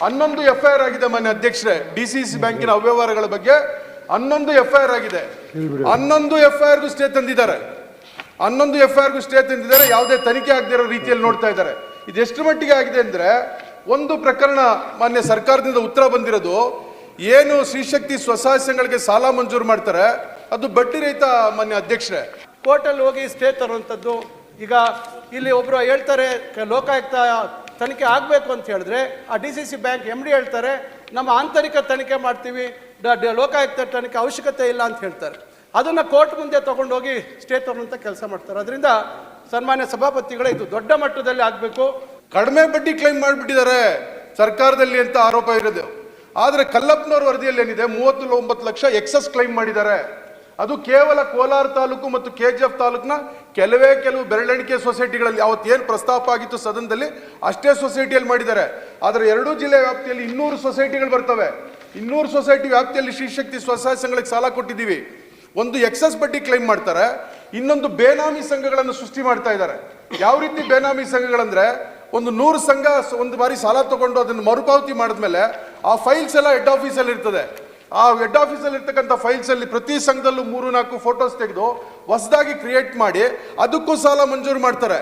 ಹನ್ನೊಂದು F I R ಆಗಿದೆ ಮಾನ್ಯ ಅಧ್ಯಕ್ಷರೇ. ಡಿ ಸಿ ಸಿ ಬ್ಯಾಂಕಿನ ಅವ್ಯವಹಾರಗಳ ಬಗ್ಗೆ ಹನ್ನೊಂದು ಎಫ್ ಐ ಆರ್ ಆಗಿದೆ ಹನ್ನೊಂದು ಎಫ್ ಐ ಆರ್ಗೂ ಸ್ಟೇ ತಂದಿದ್ದಾರೆ. ಹನ್ನೊಂದು ಎಫ್ ಐ ಆರ್ಗೂ ಸ್ಟೇ ತಂದಿದ್ದಾರೆ ಯಾವುದೇ ತನಿಖೆ ಆಗದಿರೋ ಇರೋ ರೀತಿಯಲ್ಲಿ ನೋಡ್ತಾ ಇದ್ದಾರೆ. ಇದು ಎಷ್ಟು ಮಟ್ಟಿಗೆ ಆಗಿದೆ ಅಂದ್ರೆ ಒಂದು ಪ್ರಕರಣ ಮಾನ್ಯ ಸರ್ಕಾರದಿಂದ ಉತ್ತರ ಬಂದಿರೋದು ಏನು ಶ್ರೀಶಕ್ತಿ ಸ್ವಸಹಾಯ ಸಂಘಗಳಿಗೆ ಸಾಲ ಮಂಜೂರು ಮಾಡ್ತಾರೆ ಅದು ಬಡ್ಡಿ ರಹಿತ ಮಾನ್ಯ ಅಧ್ಯಕ್ಷರೇ. ಕೋರ್ಟಲ್ಲಿ ಹೋಗಿ ಸ್ಟೇ ತರುವಂಥದ್ದು ಈಗ ಇಲ್ಲಿ ಒಬ್ಬರು ಹೇಳ್ತಾರೆ ಕ- ಲೋಕಾಯುಕ್ತ ತನಿಖೆ ಆಗಬೇಕು ಅಂತ ಹೇಳಿದ್ರೆ ಆ D C C bank M D ಹೇಳ್ತಾರೆ, ನಮ್ಮ ಆಂತರಿಕ ತನಿಖೆ ಮಾಡ್ತೀವಿ ಲೋಕಾಯುಕ್ತ ತನಿಖೆ ಅವಶ್ಯಕತೆ ಇಲ್ಲ ಅಂತ ಹೇಳ್ತಾರೆ. ಅದನ್ನು ಕೋರ್ಟ್ ಮುಂದೆ ತೊಗೊಂಡೋಗಿ ಸ್ಟೇ ತರುವಂಥ ಕೆಲಸ ಮಾಡ್ತಾರೆ. ಅದರಿಂದ ಸನ್ಮಾನ್ಯ ಸಭಾಪತಿಗಳೇ ಇದು ದೊಡ್ಡ ಮಟ್ಟದಲ್ಲಿ ಆಗಬೇಕು. ಕಡಿಮೆ ಬಡ್ಡಿ ಕ್ಲೈಮ್ ಮಾಡಿಬಿಟ್ಟಿದ್ದಾರೆ ಸರ್ಕಾರದಲ್ಲಿ ಅಂತ ಆರೋಪ ಇರೋದು. ಆದರೆ ಕಲ್ಲಪ್ಪನವ್ರ ವರದಿಯಲ್ಲಿ ಏನಿದೆ ಮೂವತ್ತು ಒಂಬತ್ತು ಲಕ್ಷ ಎಕ್ಸಸ್ ಕ್ಲೈಮ್ ಮಾಡಿದ್ದಾರೆ. ಅದು ಕೇವಲ ಕೋಲಾರ ತಾಲೂಕು ಮತ್ತು ಕೆ ಜಿ ಎಫ್ ತಾಲೂಕಿನ ಕೆಲವೇ ಕೆಲವು ಬೆರಳೆಣಿಕೆ ಸೊಸೈಟಿಗಳಲ್ಲಿ ಅವತ್ತೇನು ಪ್ರಸ್ತಾಪ ಆಗಿತ್ತು ಸದನದಲ್ಲಿ, ಅಷ್ಟೇ ಸೊಸೈಟಿಯಲ್ಲಿ ಮಾಡಿದ್ದಾರೆ. ಆದರೆ ಎರಡೂ ಜಿಲ್ಲೆ ವ್ಯಾಪ್ತಿಯಲ್ಲಿ ಇನ್ನೂರು ಸೊಸೈಟಿಗಳು ಬರ್ತವೆ. ಇನ್ನೂರು ಸೊಸೈಟಿ ವ್ಯಾಪ್ತಿಯಲ್ಲಿ ಶ್ರೀಶಕ್ತಿ ಸ್ವಸಹಾಯ ಸಂಘಗಳಿಗೆ ಸಾಲ ಕೊಟ್ಟಿದ್ದೀವಿ. ಒಂದು ಎಕ್ಸಸ್ ಬಡ್ಡಿ ಕ್ಲೈಮ್ ಮಾಡ್ತಾರೆ, ಇನ್ನೊಂದು ಬೇನಾಮಿ ಸಂಘಗಳನ್ನು ಸೃಷ್ಟಿ ಮಾಡ್ತಾ ಇದ್ದಾರೆ. ಯಾವ ರೀತಿ ಬೇನಾಮಿ ಸಂಘಗಳಂದ್ರೆ, ಒಂದು ನೂರು ಸಂಘ ಒಂದು ಬಾರಿ ಸಾಲ ತಗೊಂಡು ಅದನ್ನು ಮರುಪಾವತಿ ಮಾಡಿದ್ಮೇಲೆ ಆ ಫೈಲ್ಸ್ ಎಲ್ಲ ಹೆಡ್ ಆಫೀಸಲ್ಲಿ ಇರ್ತದೆ. ಆ ಹೆಡ್ ಆಫೀಸಲ್ಲಿ ಇರ್ತಕ್ಕಂಥ ಫೈಲ್ಸ್ ಅಲ್ಲಿ ಪ್ರತಿ ಸಂಘದಲ್ಲೂ ಮೂರು ನಾಲ್ಕು ಫೋಟೋಸ್ ತೆಗೆದು ಹೊಸದಾಗಿ ಕ್ರಿಯೇಟ್ ಮಾಡಿ ಅದಕ್ಕೂ ಸಾಲ ಮಂಜೂರು ಮಾಡ್ತಾರೆ.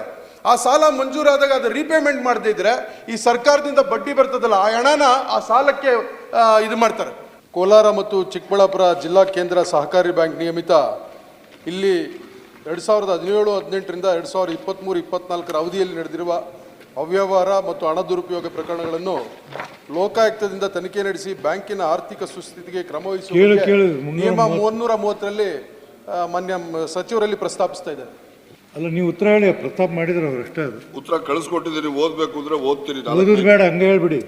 ಆ ಸಾಲ ಮಂಜೂರಾದಾಗ ಅದು ರೀಪೇಮೆಂಟ್ ಮಾಡದೇ ಇದ್ರೆ ಈ ಸರ್ಕಾರದಿಂದ ಬಡ್ಡಿ ಬರ್ತದಲ್ಲ, ಆ ಹಣನ ಆ ಸಾಲಕ್ಕೆ ಇದು ಮಾಡ್ತಾರೆ. ಕೋಲಾರ ಮತ್ತು ಚಿಕ್ಕಬಳ್ಳಾಪುರ ಜಿಲ್ಲಾ ಕೇಂದ್ರ ಸಹಕಾರಿ ಬ್ಯಾಂಕ್ ನಿಯಮಿತ. ಇಲ್ಲಿ ಎರಡು ಸಾವಿರದ ಹದಿನೇಳು, ಹದಿನೆಂಟರಿಂದ ಎರಡು ಸಾವಿರದ ಇಪ್ಪತ್ತ್ಮೂರು ಇಪ್ಪತ್ನಾಲ್ಕರ ಅವಧಿಯಲ್ಲಿ ನಡೆದಿರುವ ಅವ್ಯವಹಾರ ಮತ್ತು ಹಣ ದುರುಪಯೋಗ ಪ್ರಕರಣಗಳನ್ನು ಲೋಕಾಯುಕ್ತದಿಂದ ತನಿಖೆ ನಡೆಸಿ ಬ್ಯಾಂಕಿನ ಆರ್ಥಿಕ ಸುಸ್ಥಿತಿಗೆ ಕ್ರಮ ವಹಿಸುವ ನಿಯಮ ಮೂವನ್ನೂರ ಮೂವತ್ತರಲ್ಲಿ ಮಾನ್ಯ ಸಚಿವರಲ್ಲಿ ಪ್ರಸ್ತಾಪಿಸ್ತಾ ಇದ್ದಾರೆ. ಅಲ್ಲ ನೀವು ಉತ್ತರ ಹೇಳಿ ಪ್ರಸ್ತಾಪ ಮಾಡಿದ್ರೆ ಅವ್ರು ಅಷ್ಟೇ ಅದು. ಉತ್ತರ ಕಳಿಸ್ಕೊಟ್ಟಿದ್ದೀರಿ ಓದಬೇಕು ಅಂದ್ರೆ ಓದ್ತೀರಿ ಓದೋದು ಬೇಡ ಹಂಗೆ ಹೇಳ್ಬಿಡಿ.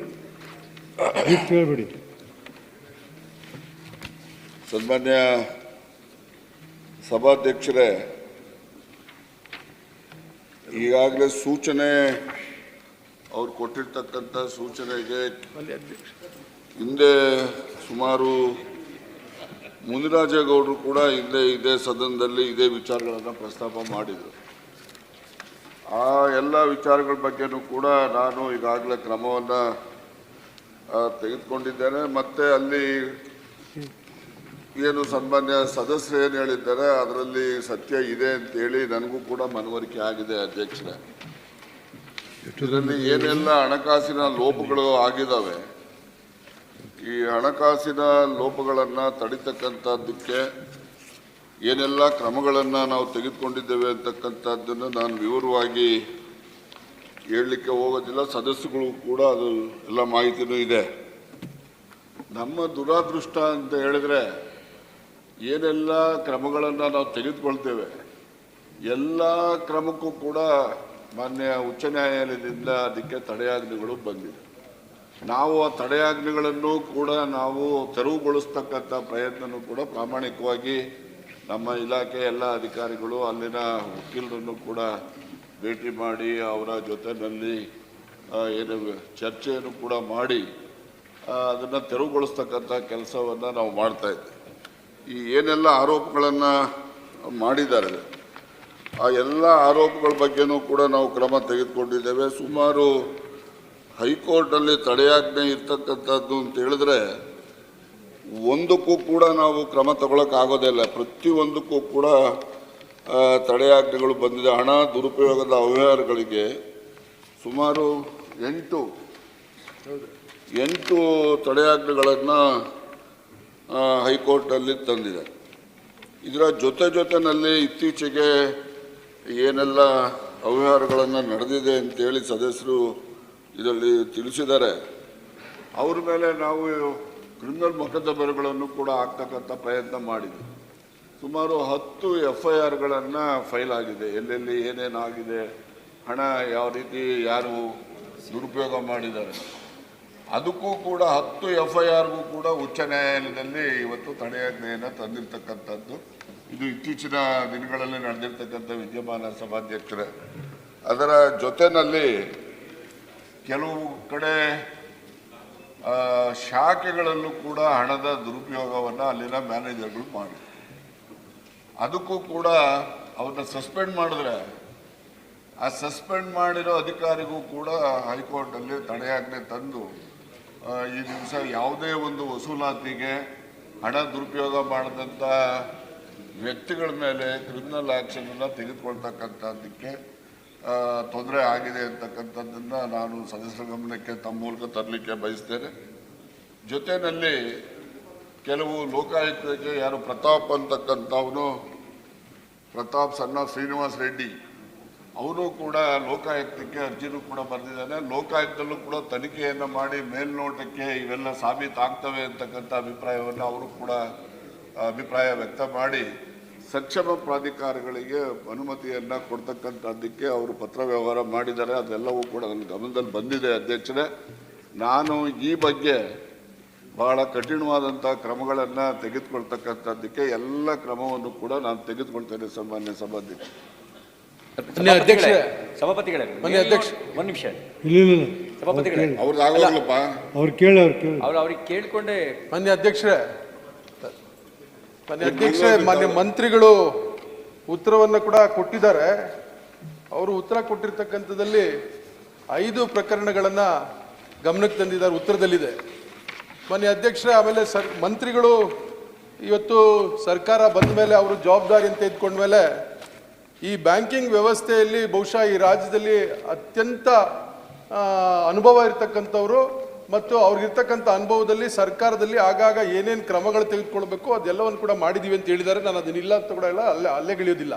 ಹೇಳ್ಬಿಡಿ ಸನ್ಮಾನ್ಯ ಸಭಾಧ್ಯಕ್ಷರೇ ಈಗಾಗಲೇ ಸೂಚನೆ ಅವ್ರು ಕೊಟ್ಟಿರ್ತಕ್ಕಂಥ ಸೂಚನೆಗೆ ಹಿಂದೆ ಸುಮಾರು ಮುನಿರಾಜೇಗೌಡರು ಕೂಡ ಹಿಂದೆ ಇದೇ ಸದನದಲ್ಲಿ ಇದೇ ವಿಚಾರಗಳನ್ನು ಪ್ರಸ್ತಾಪ ಮಾಡಿದರು. ಆ ಎಲ್ಲ ವಿಚಾರಗಳ ಬಗ್ಗೆನೂ ಕೂಡ ನಾನು ಈಗಾಗಲೇ ಕ್ರಮವನ್ನು ತೆಗೆದುಕೊಂಡಿದ್ದೇನೆ. ಮತ್ತೆ ಅಲ್ಲಿ ಏನು ಸನ್ಮಾನ್ಯ ಸದಸ್ಯರು ಏನು ಹೇಳಿದ್ದಾರೆ ಅದರಲ್ಲಿ ಸತ್ಯ ಇದೆ ಅಂತೇಳಿ ನನಗೂ ಕೂಡ ಮನವರಿಕೆ ಆಗಿದೆ ಅಧ್ಯಕ್ಷರೇ. ಇದರಲ್ಲಿ ಏನೆಲ್ಲ ಹಣಕಾಸಿನ ಲೋಪಗಳು ಆಗಿದ್ದಾವೆ? ಈ ಹಣಕಾಸಿನ ಲೋಪಗಳನ್ನು ತಡಿತಕ್ಕಂಥದ್ದಕ್ಕೆ ಏನೆಲ್ಲ ಕ್ರಮಗಳನ್ನು ನಾವು ತೆಗೆದುಕೊಂಡಿದ್ದೇವೆ ಅಂತಕ್ಕಂಥದ್ದನ್ನು ನಾನು ವಿವರವಾಗಿ ಹೇಳಲಿಕ್ಕೆ ಹೋಗೋದಿಲ್ಲ. ಸದಸ್ಯಗಳು ಕೂಡ ಅದು ಎಲ್ಲ ಮಾಹಿತಿನೂ ಇದೆ. ನಮ್ಮ ದುರಾದೃಷ್ಟ ಅಂತ ಹೇಳಿದ್ರೆ ಏನೆಲ್ಲ ಕ್ರಮಗಳನ್ನು ನಾವು ತೆಗೆದುಕೊಳ್ತೇವೆ? ಎಲ್ಲ ಕ್ರಮಕ್ಕೂ ಕೂಡ ಮಾನ್ಯ ಉಚ್ಚ ನ್ಯಾಯಾಲಯದಿಂದ ಅದಕ್ಕೆ ತಡೆಯಾಜ್ಞೆಗಳು ಬಂದಿದೆ. ನಾವು ಆ ತಡೆಯಾಜ್ಞೆಗಳನ್ನು ಕೂಡ ನಾವು ತೆರವುಗೊಳಿಸ್ತಕ್ಕಂಥ ಪ್ರಯತ್ನನೂ ಕೂಡ ಪ್ರಾಮಾಣಿಕವಾಗಿ ನಮ್ಮ ಇಲಾಖೆ ಎಲ್ಲ ಅಧಿಕಾರಿಗಳು ಅಲ್ಲಿನ ವಕೀಲರನ್ನು ಕೂಡ ಭೇಟಿ ಮಾಡಿ ಅವರ ಜೊತೆಯಲ್ಲಿ ಏನು ಚರ್ಚೆಯನ್ನು ಕೂಡ ಮಾಡಿ ಅದನ್ನು ತೆರವುಗೊಳಿಸ್ತಕ್ಕಂಥ ಕೆಲಸವನ್ನು ನಾವು ಮಾಡ್ತಾ ಇದ್ದೇವೆ. ಈ ಏನೆಲ್ಲ ಆರೋಪಗಳನ್ನು ಮಾಡಿದ್ದಾರೆ ಆ ಎಲ್ಲ ಆರೋಪಗಳ ಬಗ್ಗೆನೂ ಕೂಡ ನಾವು ಕ್ರಮ ತೆಗೆದುಕೊಂಡಿದ್ದೇವೆ. ಸುಮಾರು ಹೈಕೋರ್ಟಲ್ಲಿ ತಡೆಯಾಜ್ಞೆ ಇರ್ತಕ್ಕಂಥದ್ದು ಅಂತ ಹೇಳಿದ್ರೆ ಒಂದಕ್ಕೂ ಕೂಡ ನಾವು ಕ್ರಮ ತಗೊಳಕ್ಕಾಗೋದಿಲ್ಲ ಪ್ರತಿಯೊಂದಕ್ಕೂ ಕೂಡ ತಡೆಯಾಜ್ಞೆಗಳು ಬಂದಿದೆ. ಹಣ ದುರುಪಯೋಗದ ಅವ್ಯವಹಾರಗಳಿಗೆ ಸುಮಾರು ಎಂಟು ಎಂಟು ತಡೆಯಾಜ್ಞೆಗಳನ್ನು ಹೈಕೋರ್ಟಲ್ಲಿ ತಂದಿದೆ. ಇದರ ಜೊತೆ ಜೊತೆಯಲ್ಲಿ ಇತ್ತೀಚೆಗೆ ಏನೆಲ್ಲ ಅವ್ಯವಹಾರಗಳನ್ನು ನಡೆದಿದೆ ಅಂತೇಳಿ ಸದಸ್ಯರು ಇದರಲ್ಲಿ ತಿಳಿಸಿದ್ದಾರೆ. ಅವ್ರ ಮೇಲೆ ನಾವು ಕ್ರಿಮಿನಲ್ ಮೊಕದ್ದಮೆಗಳನ್ನು ಕೂಡ ಆಗ್ತಕ್ಕಂಥ ಪ್ರಯತ್ನ ಮಾಡಿದ್ವಿ. ಸುಮಾರು ಹತ್ತು ಎಫ್ ಐ ಆರ್ಗಳನ್ನು ಫೈಲ್ ಆಗಿದೆ. ಎಲ್ಲೆಲ್ಲಿ ಏನೇನಾಗಿದೆ, ಹಣ ಯಾವ ರೀತಿ ಯಾರು ದುರುಪಯೋಗ ಮಾಡಿದ್ದಾರೆ. ಅದಕ್ಕೂ ಕೂಡ ಹತ್ತು ಎಫ್ ಐ ಆರ್ಗೂ ಕೂಡ ಉಚ್ಚ ನ್ಯಾಯಾಲಯದಲ್ಲಿ ಇವತ್ತು ತಡೆಯಾಜ್ಞೆಯನ್ನು ತಂದಿರತಕ್ಕಂಥದ್ದು. ಇದು ಇತ್ತೀಚಿನ ದಿನಗಳಲ್ಲಿ ನಡೆದಿರ್ತಕ್ಕಂಥ ವಿದ್ಯಮಾನ ಸಭಾಧ್ಯಕ್ಷರ, ಅದರ ಜೊತೆಯಲ್ಲಿ ಕೆಲವು ಕಡೆ ಶಾಖೆಗಳಲ್ಲೂ ಕೂಡ ಹಣದ ದುರುಪಯೋಗವನ್ನು ಅಲ್ಲಿನ ಮ್ಯಾನೇಜರ್ಗಳು ಮಾಡಿ ಅದಕ್ಕೂ ಕೂಡ ಅವನ್ನ ಸಸ್ಪೆಂಡ್ ಮಾಡಿದ್ರೆ, ಆ ಸಸ್ಪೆಂಡ್ ಮಾಡಿರೋ ಅಧಿಕಾರಿಗೂ ಕೂಡ ಹೈಕೋರ್ಟಲ್ಲಿ ತಡೆಯಾಜ್ಞೆ ತಂದು ಈ ದಿವಸ ಯಾವುದೇ ಒಂದು ವಸೂಲಾತಿಗೆ ಹಣ ದುರುಪಯೋಗ ಮಾಡಿದಂಥ ವ್ಯಕ್ತಿಗಳ ಮೇಲೆ ಕ್ರಿಮಿನಲ್ ಆ್ಯಕ್ಷನನ್ನು ತೆಗೆದುಕೊಳ್ತಕ್ಕಂಥದ್ದಕ್ಕೆ ತೊಂದರೆ ಆಗಿದೆ ಅಂತಕ್ಕಂಥದ್ದನ್ನು ನಾನು ಸದಸ್ಯರ ಗಮನಕ್ಕೆ ತಮ್ಮ ಮೂಲಕ ತರಲಿಕ್ಕೆ ಬಯಸ್ತೇನೆ. ಜೊತೆಯಲ್ಲಿ ಕೆಲವು ಲೋಕಾಯುಕ್ತಕ್ಕೆ ಯಾರು ಪ್ರತಾಪ್ ಅಂತಕ್ಕಂಥವನು, ಪ್ರತಾಪ್ ಸಣ್ಣ ಶ್ರೀನಿವಾಸ್ ರೆಡ್ಡಿ, ಅವನು ಕೂಡ ಲೋಕಾಯುಕ್ತಕ್ಕೆ ಅರ್ಜಿನೂ ಕೂಡ ಬರೆದಿದ್ದಾನೆ. ಲೋಕಾಯುಕ್ತಲ್ಲೂ ಕೂಡ ತನಿಖೆಯನ್ನು ಮಾಡಿ ಮೇಲ್ನೋಟಕ್ಕೆ ಇವೆಲ್ಲ ಸಾಬೀತಾಗ್ತವೆ ಅಂತಕ್ಕಂಥ ಅಭಿಪ್ರಾಯವನ್ನು ಅವರು ಕೂಡ, ಅಭಿಪ್ರಾಯ ವ್ಯಕ್ತ ಮಾಡಿ ಸಕ್ಷಮ ಪ್ರಾಧಿಕಾರಗಳಿಗೆ ಅನುಮತಿಯನ್ನು ಕೊಡ್ತಕ್ಕಂಥದ್ದಕ್ಕೆ ಅವರು ಪತ್ರ ವ್ಯವಹಾರ ಮಾಡಿದ್ದಾರೆ. ಅದೆಲ್ಲವೂ ಕೂಡ ನನ್ನ ಗಮನದಲ್ಲಿ ಬಂದಿದೆ ಅಧ್ಯಕ್ಷರೇ. ನಾನು ಈ ಬಗ್ಗೆ ಬಹಳ ಕಠಿಣವಾದಂಥ ಕ್ರಮಗಳನ್ನು ತೆಗೆದುಕೊಳ್ತಕ್ಕಂಥದ್ದಕ್ಕೆ ಎಲ್ಲ ಕ್ರಮವನ್ನು ಕೂಡ ನಾನು ತೆಗೆದುಕೊಳ್ತೇನೆ ಸಾಮಾನ್ಯ ಸಭಾಧ್ಯಕ್ಷ. ಸಭಾಪತಿಗಳೇ ಅಧ್ಯಕ್ಷ. ಒಂದು ನಿಮಿಷ. ಇಲ್ಲ ಇಲ್ಲ ಇಲ್ಲ. ಸಭಾಪತಿಗಳೇ. ಅವ್ರದ್ದು ಆಗೋಲ್ಲಪ್ಪ ಅವ್ರು ಕೇಳಿ ಅವ್ರು ಕೇಳಿ. ಅವ್ರು ಅವ್ರಿಗೆ ಕೇಳ್ಕೊಂಡೆ ಮಾನ್ಯ ಅಧ್ಯಕ್ಷರೇ. ಮಾನ್ಯ ಅಧ್ಯಕ್ಷೆ ಮಾನ್ಯ ಮಂತ್ರಿಗಳು ಉತ್ತರವನ್ನ ಕೂಡ ಕೊಟ್ಟಿದ್ದಾರೆ. ಅವರು ಉತ್ತರ ಕೊಟ್ಟಿರ್ತಕ್ಕಂಥದ್ದಲ್ಲಿ ಐದು ಪ್ರಕರಣಗಳನ್ನ ಗಮನಕ್ಕೆ ತಂದಿದ್ದಾರೆ ಉತ್ತರದಲ್ಲಿದೆ. ಮಾನ್ಯ ಅಧ್ಯಕ್ಷರೇ ಆಮೇಲೆ ಸರ್ ಮಂತ್ರಿಗಳು ಇವತ್ತು ಸರ್ಕಾರ ಬಂದ ಮೇಲೆ ಅವರು ಜವಾಬ್ದಾರಿ ಅಂತ ತೆಗೆದುಕೊಂಡ್ಮೇಲೆ ಈ ಬ್ಯಾಂಕಿಂಗ್ ವ್ಯವಸ್ಥೆಯಲ್ಲಿ ಬಹುಶಃ ಈ ರಾಜ್ಯದಲ್ಲಿ ಅತ್ಯಂತ ಅನುಭವ ಇರತಕ್ಕಂಥವ್ರು ಮತ್ತು ಅವ್ರಿಗಿರ್ತಕ್ಕಂಥ ಅನುಭವದಲ್ಲಿ, ಸರ್ಕಾರದಲ್ಲಿ ಆಗಾಗ ಏನೇನು ಕ್ರಮಗಳು ತೆಗೆದುಕೊಳ್ಬೇಕು, ಅದೆಲ್ಲವನ್ನು ಕೂಡ ಮಾಡಿದೀವಿ ಅಂತ ಹೇಳಿದ್ದಾರೆ. ನಾನು ಅದನ್ನಿಲ್ಲ ಅಂತ ಕೂಡ ಎಲ್ಲ ಅಲ್ಲೇ ಅಲ್ಲೆಗಿಳಿಯೋದಿಲ್ಲ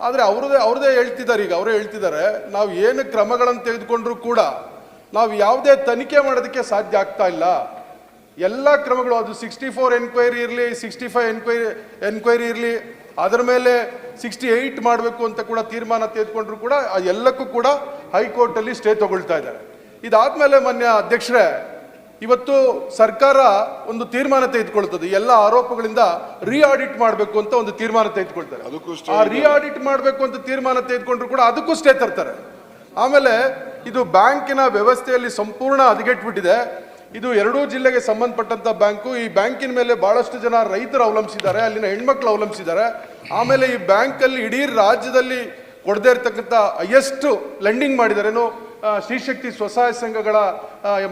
ಆದರೆ ಅವ್ರದೇ ಅವ್ರದೇ ಹೇಳ್ತಿದ್ದಾರೆ ಈಗ, ಅವರೇ ಹೇಳ್ತಿದ್ದಾರೆ, ನಾವು ಏನು ಕ್ರಮಗಳನ್ನು ತೆಗೆದುಕೊಂಡ್ರೂ ಕೂಡ ನಾವು ಯಾವುದೇ ತನಿಖೆ ಮಾಡೋದಕ್ಕೆ ಸಾಧ್ಯ ಆಗ್ತಾ ಇಲ್ಲ. ಎಲ್ಲ ಕ್ರಮಗಳು, ಅದು ಸಿಕ್ಸ್ಟಿ ಫೋರ್ ಎನ್ಕ್ವೈರಿ ಇರಲಿ ಸಿಕ್ಸ್ಟಿ ಫೈವ್ ಎನ್ಕ್ವೈರಿ ಎನ್ಕ್ವೈರಿ ಇರಲಿ, ಅದರ ಮೇಲೆ ಸಿಕ್ಸ್ಟಿ ಏಯ್ಟ್ ಮಾಡಬೇಕು ಅಂತ ಕೂಡ ತೀರ್ಮಾನ ತೆಗೆದುಕೊಂಡ್ರು ಕೂಡ ಎಲ್ಲಕ್ಕೂ ಕೂಡ ಹೈಕೋರ್ಟಲ್ಲಿ ಸ್ಟೇ ತಗೊಳ್ತಾ ಇದ್ದಾರೆ. ಇದಾದ್ಮೇಲೆ ಮಾನ್ಯ ಅಧ್ಯಕ್ಷರೇ ಇವತ್ತು ಸರ್ಕಾರ ಒಂದು ತೀರ್ಮಾನ ತೆಗೆದುಕೊಳ್ತದೆ ಎಲ್ಲ ಆರೋಪಗಳಿಂದ ರೀ ಆಡಿಟ್ ಮಾಡಬೇಕು ಅಂತ ಒಂದು ತೀರ್ಮಾನ ತೆಗೆದುಕೊಳ್ತಾರೆ. ಆ ರೀ ಆಡಿಟ್ ಮಾಡಬೇಕು ಅಂತ ತೀರ್ಮಾನ ತೆಗೆದುಕೊಂಡ್ರು ಕೂಡ ಅದಕ್ಕೂ ಸ್ಟೇ ತರ್ತಾರೆ. ಆಮೇಲೆ ಇದು ಬ್ಯಾಂಕಿನ ವ್ಯವಸ್ಥೆಯಲ್ಲಿ ಸಂಪೂರ್ಣ ಹದಗೆಟ್ಬಿಟ್ಟಿದೆ. ಇದು ಎರಡೂ ಜಿಲ್ಲೆಗೆ ಸಂಬಂಧಪಟ್ಟಂತ ಬ್ಯಾಂಕು. ಈ ಬ್ಯಾಂಕಿನ ಮೇಲೆ ಬಹಳಷ್ಟು ಜನ ರೈತರು ಅವಲಂಬಿಸಿದ್ದಾರೆ ಅಲ್ಲಿನ ಹೆಣ್ಮಕ್ಳು ಅವಲಂಬಿಸಿದ್ದಾರೆ. ಆಮೇಲೆ ಈ ಬ್ಯಾಂಕಲ್ಲಿ ಇಡೀ ರಾಜ್ಯದಲ್ಲಿ ಕೊಡದೇ ಇರತಕ್ಕಂಥ ಹೈಯೆಸ್ಟ್ ಲೆಂಡಿಂಗ್ ಆ, ಶ್ರೀಶಕ್ತಿ ಸ್ವಸಹಾಯ ಸಂಘಗಳ